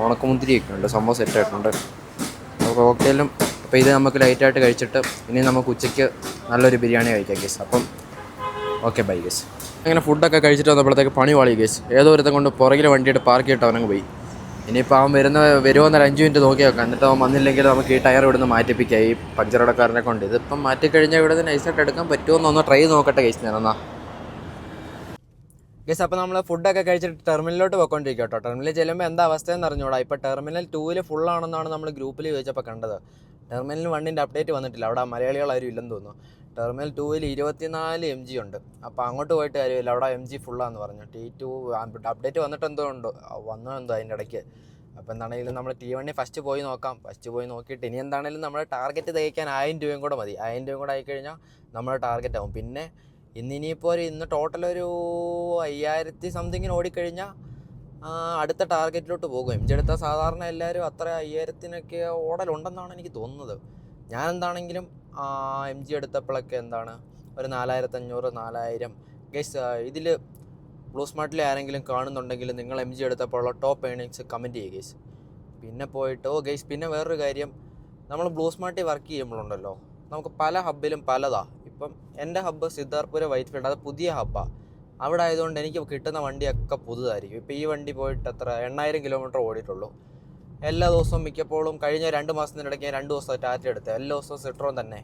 ഉണക്കമുന്തിരിയൊക്കെ ഉണ്ട്. സംഭവം സെറ്റായിട്ടുണ്ട് അപ്പോൾ കോക്ടെയിലും അപ്പോൾ ഇത് നമുക്ക് ലൈറ്റായിട്ട് കഴിച്ചിട്ട് ഇനി നമുക്ക് ഉച്ചയ്ക്ക് നല്ലൊരു ബിരിയാണി കഴിക്കാം ഗേസ് അപ്പം ഓക്കെ ബൈ ഗേസ് അങ്ങനെ ഫുഡൊക്കെ കഴിച്ചിട്ട് വന്നപ്പോഴത്തേക്ക് പണി വാളി ഗേസ് ഏതോ ഒരുത്തം കൊണ്ട് പുറകിൽ വണ്ടിയിട്ട് പാർക്ക് ചെയ്തിട്ട് അവനങ്ങ് പോയി. ഇനിയിപ്പോൾ അവൻ വരുന്ന വരുമോ എന്നൊരു അഞ്ച് മിനിറ്റ് നോക്കി നോക്കാം എന്നിട്ട് അവൻ വന്നില്ലെങ്കിൽ നമുക്ക് ഈ ടയർ ഇവിടുന്ന് മാറ്റിപ്പിക്കാം ഈ പഞ്ചറടക്കാരനെ കൊണ്ട്. ഇതിപ്പം മാറ്റിക്കഴിഞ്ഞാൽ ഇവിടെ നിന്ന് നൈസായിട്ട് എടുക്കാൻ പറ്റുമോ ഒന്ന് ട്രൈ നോക്കട്ടെ കഴിച്ച് ഞാൻ എന്നാ. ഗസ് അപ്പോൾ നമ്മൾ ഫുഡൊക്കെ കഴിച്ചിട്ട് ടെർമിനലിലോട്ട് പോയിക്കൊണ്ടിരിക്കും കേട്ടോ ടെർമിനലിൽ ചെല്ലുമ്പോൾ എന്താ അവസ്ഥയെന്ന് അറിഞ്ഞൂടാ. ഇപ്പോൾ ടെർമിനൽ ടൂവിൽ ഫുൾ ആണെന്നാണ് നമ്മൾ ഗ്രൂപ്പിൽ ചോദിച്ചപ്പോൾ കണ്ടത്. ടെർമിനൽ വണ്ണിന്റെ അപ്ഡേറ്റ് വന്നിട്ടില്ല. അവിടെ മലയാളികൾ ആരും ഇല്ലെന്ന് തോന്നുന്നു. ടെർമിനൽ ടൂവിൽ ഇരുപത്തിനാല് എം ജി ഉണ്ട്. അപ്പോൾ അങ്ങോട്ട് പോയിട്ട് കാര്യമില്ല. അവിടെ എം ജി ഫുള്ളാന്ന് പറഞ്ഞു. ടി ടു അപ്ഡേറ്റ് വന്നിട്ട് എന്തോ ഉണ്ടോ. വന്നോ എന്തോ അതിന്റെ ഇടയ്ക്ക്. അപ്പോൾ എന്താണെങ്കിലും നമ്മൾ ടി വണ്ണി ഫസ്റ്റ് പോയി നോക്കാം. ഫസ്റ്റ് പോയി നോക്കിയിട്ട് ഇനി എന്താണെങ്കിലും നമ്മുടെ ടാർഗറ്റ് തയ്ക്കാൻ ആയിരം രൂപയും കൂടെ മതി. ആയിരം രൂപയും കൂടെ ആയിക്കഴിഞ്ഞാൽ നമ്മുടെ ടാർഗറ്റ് ആവും. പിന്നെ ഇന്ന് ഇനിയിപ്പോൾ ഒരു ഇന്ന് ടോട്ടൽ ഒരു അയ്യായിരത്തി സംതിങ്ങിന് ഓടിക്കഴിഞ്ഞാൽ അടുത്ത ടാർഗറ്റിലോട്ട് പോകും. എം ജി എടുത്താൽ സാധാരണ എല്ലാവരും അത്ര അയ്യായിരത്തിനൊക്കെ ഓടലുണ്ടെന്നാണ് എനിക്ക് തോന്നുന്നത്. ഞാൻ എന്താണെങ്കിലും എം ജി എടുത്തപ്പോഴൊക്കെ എന്താണ്? ഒരു നാലായിരത്തഞ്ഞൂറ് നാലായിരം. ഗൈസ് ഇതിൽ ബ്ലൂ സ്മാർട്ടിൽ ആരെങ്കിലും കാണുന്നുണ്ടെങ്കിൽ നിങ്ങൾ എം ജി എടുത്തപ്പോഴുള്ള ടോപ്പ് ഏണിങ്സ് കമന്റ് ചെയ്യുക ഗൈസ് പിന്നെ പോയിട്ട് ഓ ഗൈസ് പിന്നെ വേറൊരു കാര്യം. നമ്മൾ ബ്ലൂ സ്മാർട്ടിൽ വർക്ക് ചെയ്യുമ്പോഴുണ്ടല്ലോ നമുക്ക് പല ഹബ്ബിലും പലതാണ് ഇപ്പം എന്റെ ഹബ്ബ് സിദ്ധാർപുര വൈറ്റ് ഫീൽഡ് അത് പുതിയ ഹബ്ബാണ് അവിടെ ആയതുകൊണ്ട് എനിക്ക് കിട്ടുന്ന വണ്ടിയൊക്കെ പുതുതായിരിക്കും. ഇപ്പോൾ ഈ വണ്ടി പോയിട്ട് എത്ര എണ്ണായിരം കിലോമീറ്റർ ഓടിയിട്ടുള്ളൂ. എല്ലാ ദിവസവും മിക്കപ്പോഴും കഴിഞ്ഞ രണ്ട് മാസത്തിനിടയ്ക്ക് ഞാൻ രണ്ട് ദിവസം ടാറ്റ എടുത്തത് എല്ലാ ദിവസവും സിട്രോൺ തന്നെ.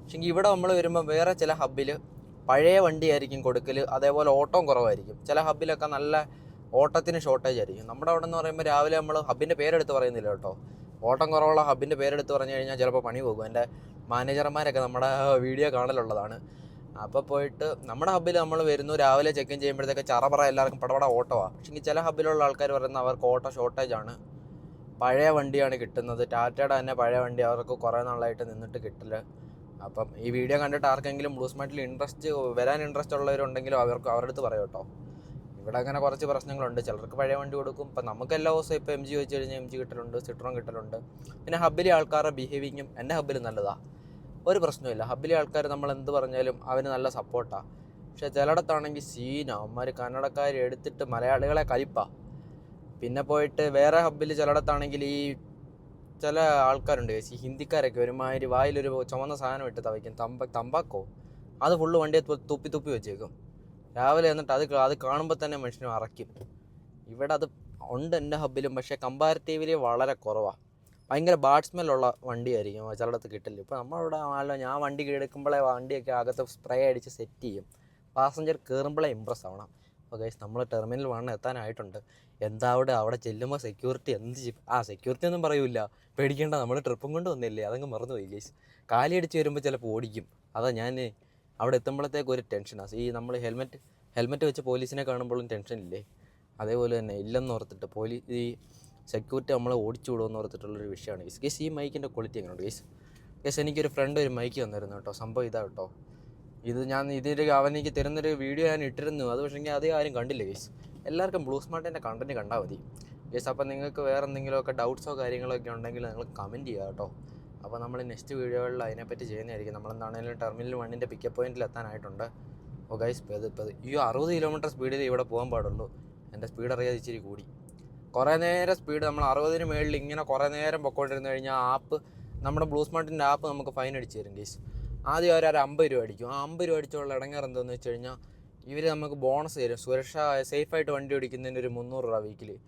പക്ഷേ ഇവിടെ നമ്മൾ വരുമ്പോൾ വേറെ ചില ഹബ്ബിൽ പഴയ വണ്ടിയായിരിക്കും കൊടുക്കൽ അതേപോലെ ഓട്ടം കുറവായിരിക്കും. ചില ഹബ്ബിലൊക്കെ നല്ല ഓട്ടത്തിന് ഷോർട്ടേജ് ആയിരിക്കും. നമ്മുടെ അവിടെ എന്ന് പറയുമ്പോൾ രാവിലെ നമ്മൾ ഹബ്ബിന്റെ പേരെടുത്ത് പറയുന്നില്ല കേട്ടോ. ഓട്ടം കുറവുള്ള ഹബ്ബിന്റെ പേരെടുത്ത് പറഞ്ഞു കഴിഞ്ഞാൽ ചിലപ്പോൾ പണി പോകും. എന്റെ മാനേജർമാരൊക്കെ നമ്മുടെ വീഡിയോ കാണലുള്ളതാണ്. അപ്പോൾ പോയിട്ട് നമ്മുടെ ഹബ്ബിൽ നമ്മൾ വരുന്നു രാവിലെ ചെക്ക് ഇൻ ചെയ്യുമ്പോഴത്തേക്ക് ചറപറ എല്ലാവർക്കും പടപട ഓട്ടമാണ് പക്ഷേ ചില ഹബ്ബിലുള്ള ആൾക്കാർ പറയുന്നത് അവർക്ക് ഓട്ടോ ഷോർട്ടേജ് ആണ്. പഴയ വണ്ടിയാണ് കിട്ടുന്നത്. ടാറ്റയുടെ തന്നെ പഴയ വണ്ടി. അവർക്ക് കുറേ നാളായിട്ട് നിന്നിട്ട് കിട്ടില്ല. അപ്പം ഈ വീഡിയോ കണ്ടിട്ട് ആർക്കെങ്കിലും ബ്ലൂ സ്മാർട്ടിൽ ഇൻട്രസ്റ്റ് വരാൻ ഇൻട്രസ്റ്റ് ഉള്ളവരുണ്ടെങ്കിലും അവർക്ക് അവരുടെ അടുത്ത് പറയും കേട്ടോ ഇവിടെ അങ്ങനെ കുറച്ച് പ്രശ്നങ്ങളുണ്ട്. ചിലർക്ക് പഴയ വണ്ടി കൊടുക്കും. ഇപ്പം നമുക്ക് എല്ലാ ദിവസവും ഇപ്പോൾ എം ജി വെച്ച് കഴിഞ്ഞാൽ എം ജി കിട്ടലുണ്ട് സിട്രോൺ കിട്ടലുണ്ട്. പിന്നെ ഹബ്ബിലെ ആൾക്കാരുടെ ബിഹേവിങ്ങും എന്റെ ഹബ്ബിൽ നല്ലതാണ് ഒരു പ്രശ്നമില്ല ഹബ്ബിലെ ആൾക്കാർ നമ്മൾ എന്ത് പറഞ്ഞാലും അവന് നല്ല സപ്പോർട്ടാണ് പക്ഷേ ചിലയിടത്താണെങ്കിൽ സീന അവന്മാർ കന്നഡക്കാർ എടുത്തിട്ട് മലയാളികളെ കലിപ്പാ പിന്നെ പോയിട്ട് വേറെ ഹബ്ബിൽ ചിലയിടത്താണെങ്കിൽ ഈ ചില ആൾക്കാരുണ്ട് ചേച്ചി ഹിന്ദിക്കാരൊക്കെ ഒരുമാതിരി വായിലൊരു ചുമന്ന സാധനം ഇട്ട് തവയ്ക്കും. തമ്പ തമ്പാക്കോ? അത് ഫുള്ള് വണ്ടിയെ തുപ്പി തുപ്പി വെച്ചേക്കും. രാവിലെ എന്നിട്ട് അത് അത് കാണുമ്പോൾ തന്നെ മനുഷ്യനെ അറയ്ക്കും. ഇവിടെ അത് ഉണ്ട് എന്റെ ഹബ്ബിലും പക്ഷേ കമ്പാരിറ്റീവ്ലി വളരെ കുറവാണ് ഭയങ്കര ബാഡ് സ്മെല്ലുള്ള വണ്ടിയായിരിക്കും ചിലയിടത്ത് കിട്ടില്ല ഇപ്പോൾ നമ്മളിവിടെ ആണല്ലോ ഞാൻ വണ്ടി എടുക്കുമ്പോഴേ വണ്ടിയൊക്കെ അകത്ത് സ്പ്രേ അടിച്ച് സെറ്റ് ചെയ്യും. പാസഞ്ചർ കയറുമ്പോഴേ ഇമ്പ്രസ് ആവണം. അപ്പോൾ ഗൈസ് നമ്മൾ ടെർമിനൽ വൺ എത്താനായിട്ടുണ്ട്. എന്താ അവിടെ? അവിടെ ചെല്ലുമ്പോൾ സെക്യൂരിറ്റി എന്ത് ആ സെക്യൂരിറ്റി ഒന്നും പറയൂല പേടിക്കേണ്ട നമ്മൾ ട്രിപ്പും കൊണ്ട് വന്നില്ലേ? അതങ്ങ് മറന്നുപോയി ഗൈസ് കാലി അടിച്ച് വരുമ്പോൾ ചിലപ്പോൾ ഓടിക്കും. അതാ ഞാൻ അവിടെ എത്തുമ്പോഴത്തേക്ക് ഒരു ടെൻഷനാണ് ഈ നമ്മൾ ഹെൽമെറ്റ് ഹെൽമെറ്റ് വെച്ച് പോലീസിനെ കാണുമ്പോഴും ടെൻഷൻ ഇല്ലേ? അതേപോലെ തന്നെ ഇല്ലെന്ന് ഓർത്തിട്ട് പോലീസ് ഈ സെക്യൂരിറ്റി നമ്മളെ ഓടിച്ചു വിടുമെന്ന് ഓർത്തിട്ടുള്ളൊരു വിഷയമാണ് ഗൈസ് ഗൈസ് ഈ മൈക്കിന്റെ ക്വാളിറ്റി എങ്ങനെയുണ്ട് ഗൈസ് ഗൈസ് എനിക്കൊരു ഫ്രണ്ട് ഒരു മൈക്ക് തന്നിരുന്നു കേട്ടോ. സംഭവം ഇതാ കേട്ടോ. ഇത് ഞാൻ ഇതിന്റെ അവൻ എനിക്ക് തരുന്നൊരു വീഡിയോ ഞാൻ ഇട്ടിരുന്നു. അത് പക്ഷേ അത് ആരും കണ്ടില്ല ഗേസ് എല്ലാവർക്കും ബ്ലൂ സ്മാർട്ടിന്റെ കണ്ടന്റ് കണ്ടാൽ മതി. ഗേസ് അപ്പോൾ നിങ്ങൾക്ക് വേറെ എന്തെങ്കിലുമൊക്കെ ഡൗട്ട്സോ കാര്യങ്ങളോ ഒക്കെ ഉണ്ടെങ്കിൽ നിങ്ങൾ കമന്റ് ചെയ്യുക കേട്ടോ. അപ്പോൾ നമ്മൾ നെക്സ്റ്റ് വീഡിയോകളിൽ അതിനെപ്പറ്റി ചെയ്യുന്നതായിരിക്കും. നമ്മളെന്താണെങ്കിലും ടെർമിനൽ വണ്ണിന്റെ പിക്കപ്പ് പോയിന്റിൽ എത്താനായിട്ടുണ്ട്. ഓ ഗൈസ് ഇത് ഇപ്പോൾ ഈ അറുപത് കിലോമീറ്റർ സ്പീഡിൽ ഇവിടെ പോകാൻ പാടുള്ളൂ. എന്റെ സ്പീഡ് അറിയാതെ ഇച്ചിരി കൂടി. കുറേ നേരം സ്പീഡ് നമ്മൾ അറുപതിന് മേളിൽ ഇങ്ങനെ കുറേ നേരം പൊക്കോണ്ടിരുന്ന് കഴിഞ്ഞാൽ ആപ്പ് നമ്മുടെ ബ്ലൂ സ്മാർട്ടിന്റെ ആപ്പ് നമുക്ക് ഫൈൻ അടിച്ച് തരും ഗേസ് ആദ്യം അവർ ഒരു അമ്പത് രൂപ അടിക്കും. ആ അമ്പത് രൂപ അടിച്ചുള്ള ഇടങ്ങേറ് എന്താണെന്ന് വെച്ച് കഴിഞ്ഞാൽ ഇവർ നമുക്ക് ബോണസ് തരും. സുരക്ഷ സേഫായിട്ട് വണ്ടി ഓടിക്കുന്നതിന് ഒരു മുന്നൂറ് രൂപ വീക്കിൽ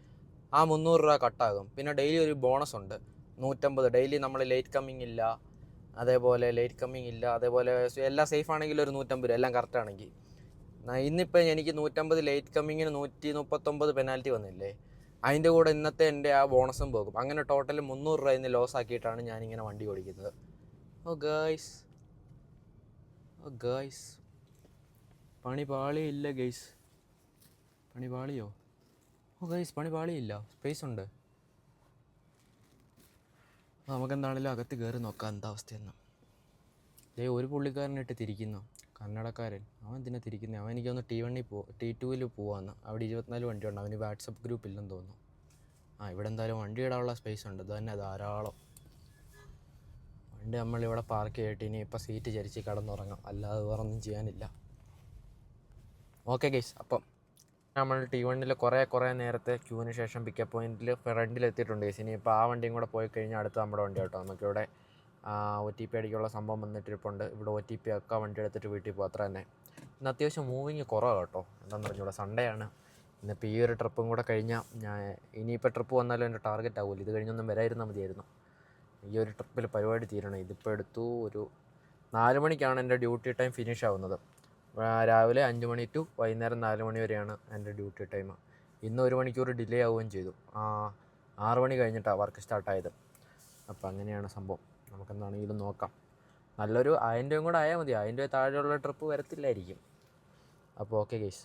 ആ മുന്നൂറ് രൂപ കട്ടാകും പിന്നെ ഡെയിലി ഒരു ബോണസ് ഉണ്ട്. നൂറ്റമ്പത്. ഡെയിലി നമ്മൾ ലേറ്റ് കമ്മിങ് ഇല്ല. അതേപോലെ ലേറ്റ് കമ്മിങ് ഇല്ല. അതേപോലെ എല്ലാം സേഫ് ആണെങ്കിൽ ഒരു നൂറ്റമ്പത് രൂപ. എല്ലാം കറക്റ്റ് ആണെങ്കിൽ. ന- ഇന്നിപ്പോൾ എനിക്ക് നൂറ്റമ്പത് ലേറ്റ് കമ്മിങ്ങിന് നൂറ്റി മുപ്പത്തൊമ്പത് പെനാൽറ്റി വന്നില്ലേ? അതിന്റെ കൂടെ ഇന്നത്തെ എന്റെ ആ ബോണസും പോകും. അങ്ങനെ ടോട്ടൽ മുന്നൂറ് രൂപ ഇന്ന് ലോസ് ആക്കിയിട്ടാണ് ഞാനിങ്ങനെ വണ്ടി ഓടിക്കുന്നത്. ഓ ഗൈസ് ഓ ഗൈസ് പണി പാളിയില്ല ഗൈസ് പണി പാളിയോ ഓ ഗൈസ് പണി പാളിയില്ല സ്പേസ് ഉണ്ട് നമുക്കെന്താണേലും അകത്ത് കയറി നോക്കാം. എന്താ അവസ്ഥയെന്ന്. ദേ ഒരു പുള്ളിക്കാരനിട്ട് തിരിക്കുന്നു. കന്നഡക്കാരൻ അവൻ എന്തിനാ തിരിക്കുന്നത് അവൻ എനിക്കൊന്ന് ടി വണ്ണിൽ പോ ടി ടുവിൽ പോവാന്ന്. അവിടെ ഇരുപത്തിനാല് വണ്ടിയുണ്ട്. അവന് വാട്സപ്പ് ഗ്രൂപ്പ് ഇല്ലെന്ന് തോന്നുന്നു. ആ ഇവിടെ എന്തായാലും വണ്ടി ഇടാനുള്ള സ്പേസ് ഉണ്ട്. അത് തന്നെ ധാരാളം. നമ്മളിവിടെ പാർക്ക് ചെയ്തിട്ട് ഇനി ഇപ്പം സീറ്റ് ചരിച്ച് കിടന്നുറങ്ങാം. അല്ലാതെ വേറെ ഒന്നും ചെയ്യാനില്ല. ഓക്കെ ഗൈസ് അപ്പം നമ്മൾ ടി വണ്ണിൽ കുറേ കുറേ നേരത്തെ ക്യൂവിന് ശേഷം പിക്കപ്പ് പോയിന്റിൽ ഫ്രണ്ടിൽ എത്തിയിട്ടുണ്ട് ഗൈസ് ഇപ്പോൾ ആ വണ്ടിയും കൂടെ പോയി കഴിഞ്ഞാൽ അടുത്ത നമ്മുടെ വണ്ടി കേട്ടോ. നമുക്കിവിടെ ഒ ടി പി അടിക്കുള്ള സംഭവം വന്നിട്ടിരിപ്പുണ്ട്. ഇവിടെ ഒ ടി പി ഒക്കെ വണ്ടി എടുത്തിട്ട് വീട്ടിൽ പോകും അത്ര തന്നെ. ഇന്ന് അത്യാവശ്യം മൂവിങ് കുറവാണ് കേട്ടോ. എന്താണെന്ന് പറഞ്ഞൂടെ സൺഡേ ആണ്. ഇന്നിപ്പോൾ ഈ ഒരു ട്രിപ്പും കൂടെ കഴിഞ്ഞാൽ ഞാൻ ഇനിയിപ്പോൾ ട്രിപ്പ് വന്നാലും എന്റെ ടാർഗറ്റ് ആവില്ല ഇത് കഴിഞ്ഞൊന്നും വരായിരുന്നാൽ മതിയായിരുന്നു. ഈ ഒരു ട്രിപ്പിൽ പരിപാടി തീരണം. ഇതിപ്പോൾ എടുത്തു ഒരു നാല് മണിക്കാണ് എന്റെ ഡ്യൂട്ടി ടൈം ഫിനിഷ് ആവുന്നത്. രാവിലെ അഞ്ച് മണി ടു വൈകുന്നേരം നാല് മണി വരെയാണ് എന്റെ ഡ്യൂട്ടി ടൈം. ഇന്ന് ഒരു മണിക്കൂർ ഡിലേ ആവുകയും ചെയ്തു. ആറ് മണി കഴിഞ്ഞിട്ടാണ് വർക്ക് സ്റ്റാർട്ടായത്. അപ്പോൾ അങ്ങനെയാണ് സംഭവം. നമുക്ക് എന്താണെങ്കിലും നോക്കാം. നല്ലൊരു ആയിരം രൂപയും കൂടെ ആയാൽ മതി. ആയിരം രൂപ താഴെയുള്ള ട്രിപ്പ് വരത്തില്ലായിരിക്കും. അപ്പോൾ ഓക്കെ ഗേസ്.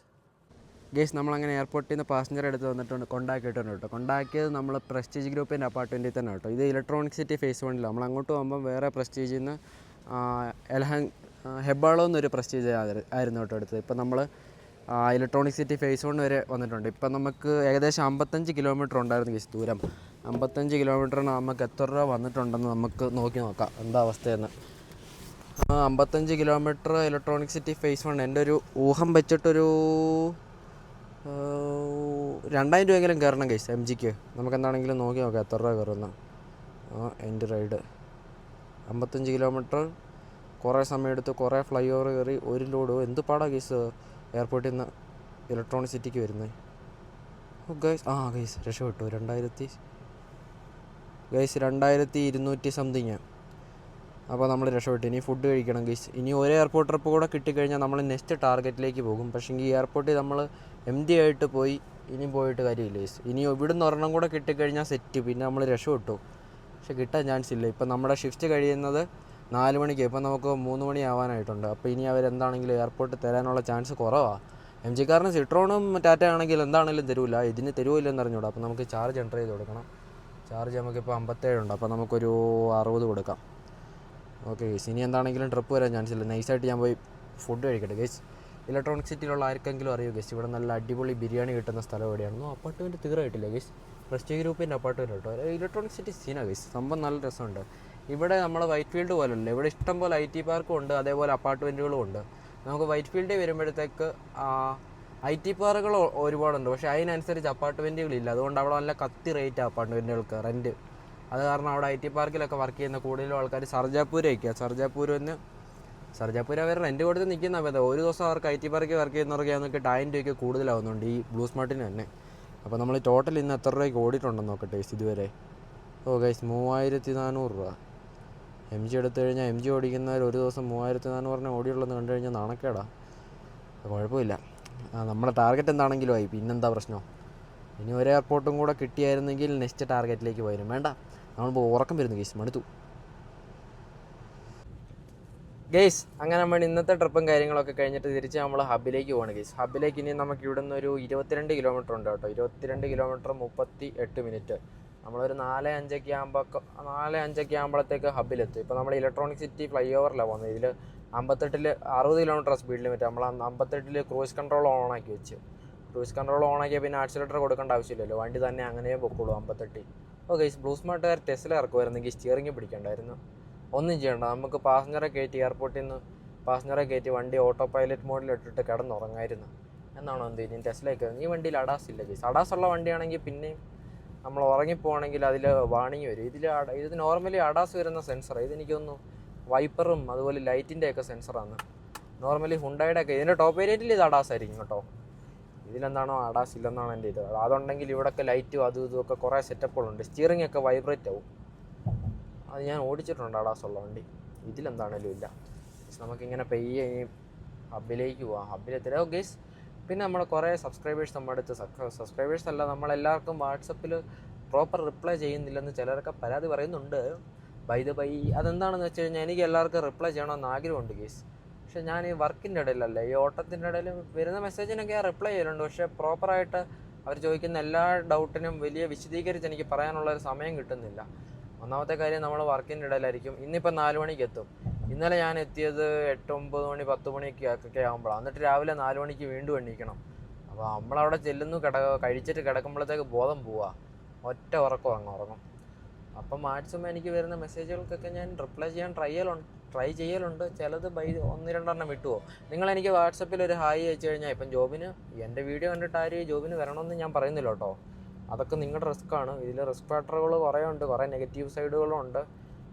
ഗേസ് നമ്മളങ്ങനെ എയർപോർട്ടിൽ നിന്ന് പാസഞ്ചർ എടുത്ത് വന്നിട്ടുണ്ട് കൊണ്ടാക്കിയിട്ടുണ്ട് കേട്ടോ. കൊണ്ടാക്കിയത് നമ്മൾ പ്രസ്റ്റീജ് ഗ്രൂപ്പിന്റെ അപ്പാർട്ട്മെന്റിൽ തന്നെ കേട്ടോ. ഇത് ഇലക്ട്രോണിക് സിറ്റി ഫേസ് വണ്ണിലാണ് നമ്മൾ അങ്ങോട്ട് പോകുമ്പം വേറെ പ്രസ്റ്റീജിൽ നിന്ന് എലഹങ് ഹെബാളോ എന്നൊരു പ്രസ്റ്റീജ് ആയിരുന്നു കേട്ടോ എടുത്തത്. ഇപ്പം നമ്മൾ ഇലക്ട്രോണിക് സിറ്റി ഫേസ് വൺ വരെ വന്നിട്ടുണ്ട്. ഇപ്പം നമുക്ക് ഏകദേശം അമ്പത്തഞ്ച് കിലോമീറ്റർ ഉണ്ടായിരുന്നു ഗേസ് ദൂരം. അമ്പത്തഞ്ച് കിലോമീറ്ററിന് നമുക്ക് എത്ര രൂപ വന്നിട്ടുണ്ടെന്ന് നമുക്ക് നോക്കി നോക്കാം. എന്താ അവസ്ഥയെന്ന്. അമ്പത്തഞ്ച് kilometre Electronic City phase one എന്റെ ഒരു ഊഹം വെച്ചിട്ടൊരു രണ്ടായിരം രൂപയെങ്കിലും കയറണം കേസ് എം ജിക്ക് നമുക്ക് എന്താണെങ്കിലും നോക്കി നോക്കാം എത്ര രൂപ കയറുന്ന എന്റെ റൈഡ് അമ്പത്തഞ്ച് കിലോമീറ്റർ കുറേ സമയം എടുത്ത് കുറേ ഫ്ലൈ ഓവർ കയറി ഒരു ലോഡ് എന്ത് പാടാ കേസ് എയർപോർട്ടിൽ നിന്ന് ഇലക്ട്രോണിക് സിറ്റിക്ക് വരുന്നത് ഗൈസ് ആ ഗൈസ് രക്ഷപ്പെട്ടു. രണ്ടായിരത്തി ഗൈസ് രണ്ടായിരത്തി ഇരുന്നൂറ്റി സംതിങ് അപ്പോൾ നമ്മൾ രക്ഷപ്പെട്ടു. ഇനി ഫുഡ് കഴിക്കണം ഗൈസ് ഇനി ഒരു എയർപോർട്ട് ട്രിപ്പ് കൂടെ കിട്ടിക്കഴിഞ്ഞാൽ നമ്മൾ നെക്സ്റ്റ് ടാർഗറ്റിലേക്ക് പോകും. പക്ഷേ ഈ എയർപോർട്ടിൽ നമ്മൾ എം ഡി ആയിട്ട് പോയി ഇനി പോയിട്ട് കാര്യമില്ല ഗൈസ് ഇനി ഇവിടുന്ന് ഒരെണ്ണം കൂടെ കിട്ടിക്കഴിഞ്ഞാൽ സെറ്റ് പിന്നെ നമ്മൾ രക്ഷപ്പെട്ടു പക്ഷെ കിട്ടാൻ ചാൻസ് ഇല്ല. ഇപ്പം നമ്മുടെ ഷിഫ്റ്റ് കഴിയുന്നത് നാല് മണിക്ക്. ഇപ്പം നമുക്ക് മൂന്ന് മണി ആവാനായിട്ടുണ്ട്. അപ്പോൾ ഇനി അവരെന്താണെങ്കിലും എയർപോർട്ട് തരാനുള്ള ചാൻസ് കുറവാണ് എം ജിക്കാരന് സിട്രോണും ടാറ്റ ആണെങ്കിൽ എന്താണെങ്കിലും തരൂല. ഇതിന് തരുമില്ലെന്ന് അറിഞ്ഞൂടാ. അപ്പോൾ നമുക്ക് ചാർജ് എന്റർ ചെയ്ത് കൊടുക്കണം. ചാർജ് നമുക്കിപ്പോൾ അമ്പത്തേഴുണ്ട് അപ്പോൾ നമുക്കൊരു അറുപത് കൊടുക്കാം. ഓക്കെ ഗേസ് ഇനി എന്താണെങ്കിലും ട്രിപ്പ് വരാൻ ചാൻസ് ഇല്ല. നൈസായിട്ട് ഞാൻ പോയി ഫുഡ് കഴിക്കട്ടെ ഗേസ് ഇലക്ട്രോണിക് സിറ്റിയിലുള്ള ആർക്കെങ്കിലും അറിയോ ഗസ് ഇവിടെ നല്ല അടിപൊളി ബിരിയാണി കിട്ടുന്ന സ്ഥലം എവിടെയാണെന്നോ അപ്പാർട്ട്മെന്റ് തീർച്ചയായിട്ടില്ല ഗസ് പ്രസ്റ്റീജ് ഗ്രൂപ്പിന്റെ അപ്പാർട്ട്മെന്റ് കേട്ടോ ഇലക്ട്രോണിക് സിറ്റി സീനാണ് ഗസ് സംഭവം നല്ല രസമുണ്ട്. ഇവിടെ നമ്മൾ വൈറ്റ് ഫീൽഡ് പോലല്ല. ഇവിടെ ഇഷ്ടം പോലെ ഐ ടി പാർക്കും ഉണ്ട്. അതേപോലെ അപ്പാർട്ട്മെന്റുകളും ഉണ്ട്. നമുക്ക് വൈറ്റ് ഫീൽഡിൽ വരുമ്പോഴത്തേക്ക് ഐ ടി പാർക്കുകൾ ഒരുപാടുണ്ട്. പക്ഷേ അതിനനുസരിച്ച് അപ്പാർട്ട്മെന്റുകളില്ല അതുകൊണ്ട് അവിടെ നല്ല കത്തി റേറ്റ് അപ്പാർട്ട്മെന്റുകൾക്ക് റെന്റ് അത് കാരണം അവിടെ ഐ ടി പാർക്കിലൊക്കെ വർക്ക് ചെയ്യുന്ന കൂടുതലും ആൾക്കാർ സർജാപൂരൊക്കെയാണ് സർജാപൂരിന്ന് സർജാപൂർ അവർ റെന്റ് കൊടുത്ത് നിൽക്കുന്ന പറ്റ ഒരു ദിവസം അവർക്ക് ഐ ടി പാർക്ക് വർക്ക് ചെയ്യുന്നവർക്ക് നോക്കിയിട്ട് ആയിരം രൂപയ്ക്ക് കൂടുതലാവുന്നുണ്ട് ഈ ബ്ലൂ സ്മാർട്ടിന് തന്നെ. അപ്പോൾ നമ്മൾ ടോട്ടൽ ഇന്ന് എത്ര രൂപയ്ക്ക് ഓടിയിട്ടുണ്ടെന്ന് നോക്കട്ടെ ഇതുവരെ. ഓ ഗൈസ് മൂവായിരത്തി നാനൂറ് രൂപ. എം ജി എടുത്തു കഴിഞ്ഞാൽ എം ജി ഓടിക്കുന്നവർ ഒരു ദിവസം മൂവായിരത്തി നാനൂറിനെ ഓടിയുള്ളതെന്ന് കണ്ടു കഴിഞ്ഞാൽ നാണക്കേടാ. കുഴപ്പമില്ല. നമ്മുടെ ടാർഗറ്റ് എന്താണെങ്കിലും ആയി. പിന്നെന്താ പ്രശ്നം? ഇനി ഒരു എയർപോർട്ടും കൂടെ കിട്ടിയായിരുന്നെങ്കിൽ നെക്സ്റ്റ് ടാർഗറ്റിലേക്ക് പോയിരുന്നു വേണ്ട. നമ്മളിപ്പോൾ ഉറക്കം വരുന്നു ഗേസ് മടുത്തു. ഗേസ് അങ്ങനെ നമ്മൾ ഇന്നത്തെ ട്രിപ്പും കാര്യങ്ങളൊക്കെ കഴിഞ്ഞിട്ട് തിരിച്ച് നമ്മൾ ഹബിലേക്ക് പോവാണ് ഗെയ്സ് ഹബിലേക്ക് ഇനി നമുക്ക് ഇവിടെ നിന്ന് ഒരു ഇരുപത്തിരണ്ട് കിലോമീറ്റർ ഉണ്ട് കേട്ടോ. ഇരുപത്തിരണ്ട് കിലോമീറ്റർ മുപ്പത്തി എട്ട് മിനിറ്റ് നമ്മളൊരു നാല് അഞ്ചൊക്കെ ആകുമ്പോൾ നാല് അഞ്ചൊക്കെ ആകുമ്പോഴത്തേക്ക് ഹബിലെത്തും ഇപ്പോൾ നമ്മൾ ഇലക്ട്രോണിക് സിറ്റി ഫ്ലൈ ഓവറിലാണ് പോകുന്നത്. ഇതിൽ അമ്പത്തെട്ടിൽ അറുപത് കിലോമീറ്റർ സ്പീഡ് ലിമിറ്റ് നമ്മൾ അമ്പത്തെട്ടിൽ ക്രൂസ് കൺട്രോൾ ഓൺ ആക്കി വെച്ച്. ക്രൂസ് കൺട്രോൾ ഓൺ ആക്കിയാൽ പിന്നെ ആക്സിലേറ്റർ കൊടുക്കേണ്ട ആവശ്യമില്ലല്ലോ. വണ്ടി തന്നെ അങ്ങനെ പൊക്കുള്ളൂ അമ്പത്തെട്ടിൽ. ഓ ഗൈസ് ബ്ലൂ ടെസ്റ്റിൽ ഇറക്കുമായിരുന്നെങ്കിൽ സ്റ്റിയറിംഗ് പിടിക്കണ്ടായിരുന്നു. ഒന്നും ചെയ്യണ്ട. നമുക്ക് പാസഞ്ചറെ കയറ്റി എയർപോർട്ടിൽ നിന്ന് പാസഞ്ചറെ കയറ്റി വണ്ടി ഓട്ടോ പൈലറ്റ് മോഡിൽ ഇട്ടിട്ട് കിടന്നുറങ്ങായിരുന്നു. എന്നാണോ എന്ത് ചെയ്യുന്നത് ടെസ്റ്റിലേക്ക് ഈ വണ്ടിയിൽ അഡാസ് ഇല്ല ചേച്ചി. അഡാസ് ഉള്ള വണ്ടിയാണെങ്കിൽ പിന്നെയും നമ്മൾ ഉറങ്ങിപ്പോകണമെങ്കിൽ അതിൽ വാണിങ് വരും. ഇതിൽ ഇത് നോർമലി അഡാസ് വരുന്ന സെൻസർ ഇതെനിക്കൊന്നും വൈപ്പറും അതുപോലെ ലൈറ്റിന്റെ ഒക്കെ സെൻസറാണ് നോർമലി ഹുണ്ടായുടെ ഒക്കെ. ഇതിന്റെ ടോപ്പ് വേരിയന്റിൽ ഇത് അഡാസ് ആയിരിക്കും കേട്ടോ. ഇതിലെന്താണോ അഡാസ് ഇല്ലെന്നാണ് എന്റെ ഇത്. അതുണ്ടെങ്കിൽ ഇവിടെയൊക്കെ ലൈറ്റും അതും ഇതും ഒക്കെ കുറേ സെറ്റപ്പുകളുണ്ട് സ്റ്റിയറിംഗ് ഒക്കെ വൈബ്രേറ്റ് ആവും. അത് ഞാൻ ഓടിച്ചിട്ടുണ്ട് സ്വള്ള വണ്ടി. ഇതിലെന്താണേലും ഇല്ല. നമുക്കിങ്ങനെ പെയ്യെ ഹബിലേക്ക് പോവാം. ഹബിലെത്തില്ല ഓ ഗേസ് പിന്നെ നമ്മൾ കുറേ സബ്സ്ക്രൈബേഴ്സ് നമ്മുടെ അടുത്ത് സബ്സ്ക്രൈബേഴ്സ് അല്ല നമ്മളെല്ലാവർക്കും വാട്സപ്പിൽ പ്രോപ്പർ റിപ്ലൈ ചെയ്യുന്നില്ലെന്ന് ചിലരൊക്കെ പരാതി പറയുന്നുണ്ട്. ബൈ ദ ബൈ അതെന്താണെന്ന് വെച്ച് കഴിഞ്ഞാൽ എനിക്ക് എല്ലാവർക്കും റിപ്ലൈ ചെയ്യണമെന്ന് ആഗ്രഹമുണ്ട് ഗേസ് പക്ഷെ ഞാൻ ഈ വർക്കിന്റെ ഇടയിലല്ലേ ഈ ഓട്ടത്തിന്റെ ഇടയിൽ വരുന്ന മെസ്സേജിനൊക്കെ ഞാൻ റിപ്ലൈ ചെയ്യലുണ്ട്. പക്ഷേ പ്രോപ്പറായിട്ട് അവർ ചോദിക്കുന്ന എല്ലാ ഡൗട്ടിനും വലിയ വിശദീകരിച്ച് എനിക്ക് പറയാനുള്ള ഒരു സമയം കിട്ടുന്നില്ല. ഒന്നാമത്തെ കാര്യം നമ്മൾ വർക്കിന്റെ ഇടയിലായിരിക്കും. ഇന്നിപ്പോൾ നാല് മണിക്ക് എത്തും ഇന്നലെ ഞാൻ എത്തിയത് എട്ട് ഒമ്പത് മണി പത്ത് മണിക്ക് ഒക്കെ ആകുമ്പോഴാണ് എന്നിട്ട് രാവിലെ നാല് മണിക്ക് വീണ്ടും എണ്ണീക്കണം അപ്പോൾ നമ്മളവിടെ ചെല്ലുന്നു കിട കഴിച്ചിട്ട് കിടക്കുമ്പോഴത്തേക്ക് ബോധം പോവാ. ഒറ്റ ഉറക്കം അങ്ങ് ഉറങ്ങും. അപ്പം മാക്സിമം എനിക്ക് വരുന്ന മെസ്സേജുകൾക്കൊക്കെ ഞാൻ റിപ്ലൈ ചെയ്യാൻ ട്രൈ ചെയ്യലുണ്ട് ട്രൈ ചെയ്യലുണ്ട്. ചിലത് ബൈ ഒന്ന് രണ്ടെണ്ണം വിട്ടുവോ നിങ്ങൾ എനിക്ക് വാട്സപ്പിൽ ഒരു ഹായ് അയച്ചു കഴിഞ്ഞാൽ ഇപ്പം ജോബിന്? എന്റെ വീഡിയോ കണ്ടിട്ട് ആരും ജോബിന് വരണമെന്ന് ഞാൻ പറയുന്നില്ല കേട്ടോ. അതൊക്കെ നിങ്ങളുടെ റിസ്ക് ആണ് ഇതിൽ റിസ്ക് ഫാക്ടറുകൾ കുറേ ഉണ്ട് കുറേ നെഗറ്റീവ് സൈഡുകളും ഉണ്ട്.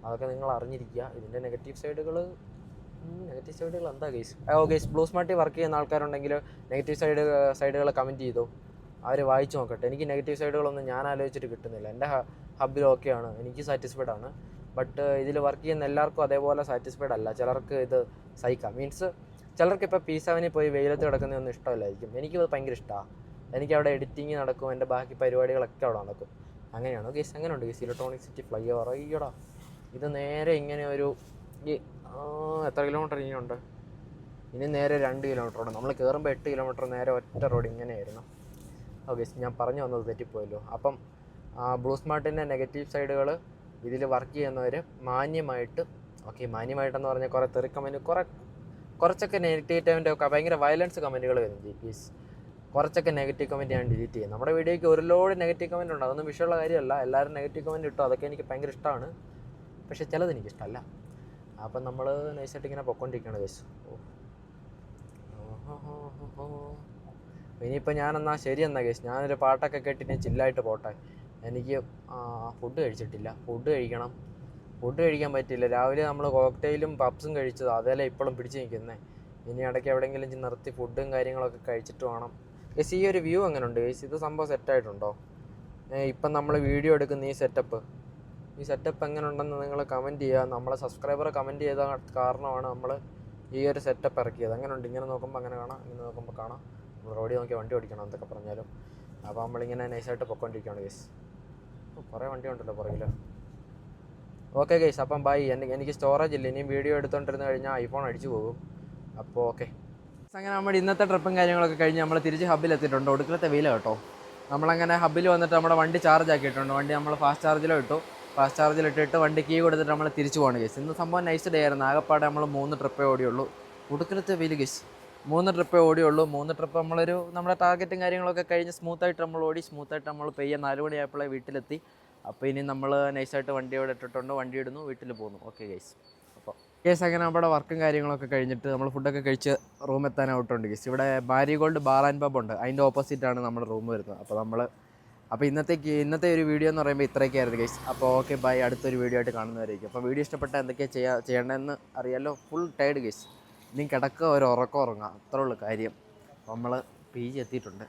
അതൊക്കെ നിങ്ങൾ അറിഞ്ഞിരിക്കുക ഇതിന്റെ നെഗറ്റീവ് സൈഡുകൾ നെഗറ്റീവ് സൈഡുകൾ എന്താ ഗേസ് ഓ ഗേസ് ബ്ലൂ സ്മാർട്ടിൽ വർക്ക് ചെയ്യുന്ന ആൾക്കാരുണ്ടെങ്കിൽ നെഗറ്റീവ് സൈഡ് സൈഡുകൾ കമന്റ് ചെയ്തു. അവർ വായിച്ചു നോക്കട്ടെ. എനിക്ക് നെഗറ്റീവ് സൈഡുകളൊന്നും ഞാൻ ആലോചിച്ചിട്ട് കിട്ടുന്നില്ല. എന്റെ ഹബിൽ ഓക്കെയാണ്. എനിക്ക് സാറ്റിസ്ഫൈഡ് ആണ്. ബട്ട് ഇതിൽ വർക്ക് ചെയ്യുന്ന എല്ലാവർക്കും അതേപോലെ സാറ്റിസ്ഫൈഡ് അല്ല. ചിലർക്ക് ഇത് സഹിക്കാം. മീൻസ് ചിലർക്ക് ഇപ്പോൾ പി സെവനിൽ പോയി വെയിലത്ത് കിടക്കുന്നതൊന്നും ഇഷ്ടമല്ലായിരിക്കും. എനിക്കത് ഭയങ്കര ഇഷ്ടമാണ് എനിക്ക് അവിടെ എഡിറ്റിംഗ് നടക്കും എന്റെ ബാക്കി പരിപാടികളൊക്കെ അവിടെ നടക്കും. അങ്ങനെയാണ് ഗേസ് അങ്ങനെ ഉണ്ട് guys electronic city flyover ഇത് നേരെ ഇങ്ങനെ ഒരു എത്ര കിലോമീറ്റർ ഇനിയുണ്ട് ഇനി നേരെ രണ്ട് കിലോമീറ്റർ ഉണ്ട്. നമ്മൾ കയറുമ്പോൾ എട്ട് കിലോമീറ്റർ നേരെ ഒറ്റ റോഡ് ഇങ്ങനെയായിരുന്നു. ഓക്കെ ഞാൻ പറഞ്ഞു വന്നത് തെറ്റിപ്പോയല്ലോ. അപ്പം ബ്ലൂ സ്മാർട്ടിന്റെ നെഗറ്റീവ് സൈഡുകൾ ഇതിൽ വർക്ക് ചെയ്യുന്നവർ മാന്യമായിട്ട് ഓക്കെ മാന്യമായിട്ടെന്ന് പറഞ്ഞാൽ കുറേ തെറി കമന്റ് കുറേ കുറച്ചൊക്കെ നെഗറ്റീവ് ടൈമിന്റെ ഒക്കെ ഭയങ്കര വയലൻസ് കമന്റുകൾ വരും ജി കുറച്ചൊക്കെ നെഗറ്റീവ് കമന്റ് ഞാൻ ഡിലീറ്റ് ചെയ്യും. നമ്മുടെ വീഡിയോയ്ക്ക് ഒരു ലോഡ് നെഗറ്റീവ് കമന്റ് ഉണ്ട്. അതൊന്നും വിഷയമുള്ള കാര്യമല്ല. എല്ലാവരും നെഗറ്റീവ് കമന്റ് ഇട്ടു. അതൊക്കെ എനിക്ക് ഭയങ്കര ഇഷ്ടമാണ്. പക്ഷേ ചിലത് എനിക്ക് ഇഷ്ടമല്ല അപ്പം നമ്മൾ നൈസായിട്ട് ഇങ്ങനെ പൊക്കോണ്ടിരിക്കുകയാണ് കേസ് ഇനിയിപ്പോൾ ഇനിയിപ്പോൾ ഞാനെന്നാ ശരി എന്നാ കേസ് ഞാനൊരു പാട്ടൊക്കെ കേട്ടിട്ട് ചില്ലായിട്ട് പോട്ടെ. എനിക്ക് ഫുഡ് കഴിച്ചിട്ടില്ല. ഫുഡ് കഴിക്കണം. ഫുഡ് കഴിക്കാൻ പറ്റില്ല രാവിലെ നമ്മൾ കോക്ടെയിലും പപ്സും കഴിച്ചത്. അതല്ലേ ഇപ്പോഴും പിടിച്ച് നിൽക്കുന്നത് ഇനി ഇടയ്ക്ക് എവിടെയെങ്കിലും നിർത്തി ഫുഡും കാര്യങ്ങളൊക്കെ കഴിച്ചിട്ട് വേണം. കേസ് ഈ ഒരു വ്യൂ അങ്ങനെ ഉണ്ട് ഗസ് ഇത് സംഭവം സെറ്റായിട്ടുണ്ടോ ഇപ്പം നമ്മൾ വീഡിയോ എടുക്കുന്ന ഈ സെറ്റപ്പ് ഈ സെറ്റപ്പ് എങ്ങനെ ഉണ്ടെന്ന് നിങ്ങൾ കമന്റ് ചെയ്യുക. നമ്മളെ സബ്സ്ക്രൈബർ കമന്റ് ചെയ്ത കാരണമാണ് നമ്മൾ ഈ ഒരു സെറ്റപ്പ് ഇറക്കിയത്. അങ്ങനെ ഉണ്ട് ഇങ്ങനെ നോക്കുമ്പോൾ അങ്ങനെ കാണാം. ഇങ്ങനെ നോക്കുമ്പോൾ കാണാം. നമ്മൾ റോഡിൽ നോക്കി വണ്ടി ഓടിക്കണം എന്തൊക്കെ പറഞ്ഞാലും. അപ്പോൾ നമ്മളിങ്ങനെ നൈസായിട്ട് പൊക്കോണ്ടിരിക്കുകയാണ് ഗേസ്. കുറേ വണ്ടി ഉണ്ടല്ലോ പുറകിൽ ഓക്കെ ഗേസ് അപ്പം ബൈ എനിക്ക് സ്റ്റോറേജ് ഇല്ല. ഇനിയും വീഡിയോ എടുത്തുകൊണ്ടിരുന്ന് കഴിഞ്ഞാൽ ഐഫോൺ അടിച്ചു പോകും. അപ്പോൾ ഓക്കെ അങ്ങനെ നമ്മുടെ ഇന്നത്തെ ട്രിപ്പും കാര്യങ്ങളൊക്കെ കഴിഞ്ഞ് നമ്മൾ തിരിച്ച് ഹബ്ബിൽ എത്തിയിട്ടുണ്ട്. ഒടുക്കലത്തെ വെയില കേട്ടോ. നമ്മളങ്ങനെ ഹബ്ബിൽ വന്നിട്ട് നമ്മുടെ വണ്ടി ചാർജ് ആക്കിയിട്ടുണ്ട്. വണ്ടി നമ്മൾ ഫാസ്റ്റ് ചാർജിലോ ഇട്ടു. ഫാസ്റ്റ് ചാർജിൽ ഇട്ടിട്ട് വണ്ടി കീ കൊടുത്തിട്ട് നമ്മൾ തിരിച്ചു പോകണം കേസ് ഇന്ന് സംഭവം നൈസ് ഡേ ആയിരുന്നു. ആകെപ്പാടെ നമ്മൾ മൂന്ന് ട്രിപ്പേ ഓടിയുള്ളൂ. ഒടുക്കലത്തെ വെയിൽ കേസ് മൂന്ന് ട്രിപ്പേ ഓടിയുള്ളൂ. മൂന്ന് ട്രിപ്പ് നമ്മളൊരു നമ്മുടെ ടാർഗറ്റും കാര്യങ്ങളൊക്കെ കഴിഞ്ഞ് സ്മൂത്തായിട്ട് നമ്മൾ ഓടി സ്മൂത്തായിട്ട് നമ്മൾ പെയ്യ നാല് മണിയായപ്പോഴേ വീട്ടിലെത്തി. അപ്പോൾ ഇനി നമ്മൾ നൈസായിട്ട് വണ്ടിയോടെ ഇട്ടിട്ടുണ്ട്. വണ്ടി ഇടുന്നു വീട്ടിൽ പോകുന്നു. ഓക്കെ ഗൈസ് കേസ് അങ്ങനെ നമ്മുടെ വർക്കും കാര്യങ്ങളൊക്കെ കഴിഞ്ഞിട്ട് നമ്മൾ ഫുഡൊക്കെ കഴിച്ച് റൂം എത്താനായിട്ടുണ്ട് ഗൈസ് ഇവിടെ Barry gold bar and pub ഉണ്ട്. അതിന്റെ ഓപ്പോസിറ്റാണ് നമ്മുടെ റൂം വരുന്നത്. അപ്പോൾ നമ്മൾ അപ്പോൾ ഇന്നത്തേക്ക് ഇന്നത്തെ ഒരു വീഡിയോ എന്ന് പറയുമ്പോൾ ഇത്രയൊക്കെയായിരുന്നു ഗൈസ് അപ്പോൾ ഓക്കെ ബൈ അടുത്തൊരു വീഡിയോ ആയിട്ട് കാണുന്നവരായിരിക്കും അപ്പോൾ വീഡിയോ ഇഷ്ടപ്പെട്ട എന്തൊക്കെയാണ് ചെയ്യാ ചെയ്യേണ്ടതെന്ന് അറിയാമല്ലോ ഫുൾ ടയർഡ് ഗൈസ് ഇനി കിടക്കുക ഒരു ഉറക്കം ഉറങ്ങുക അത്രേ കാര്യം. നമ്മൾ പി ജി എത്തിയിട്ടുണ്ട്.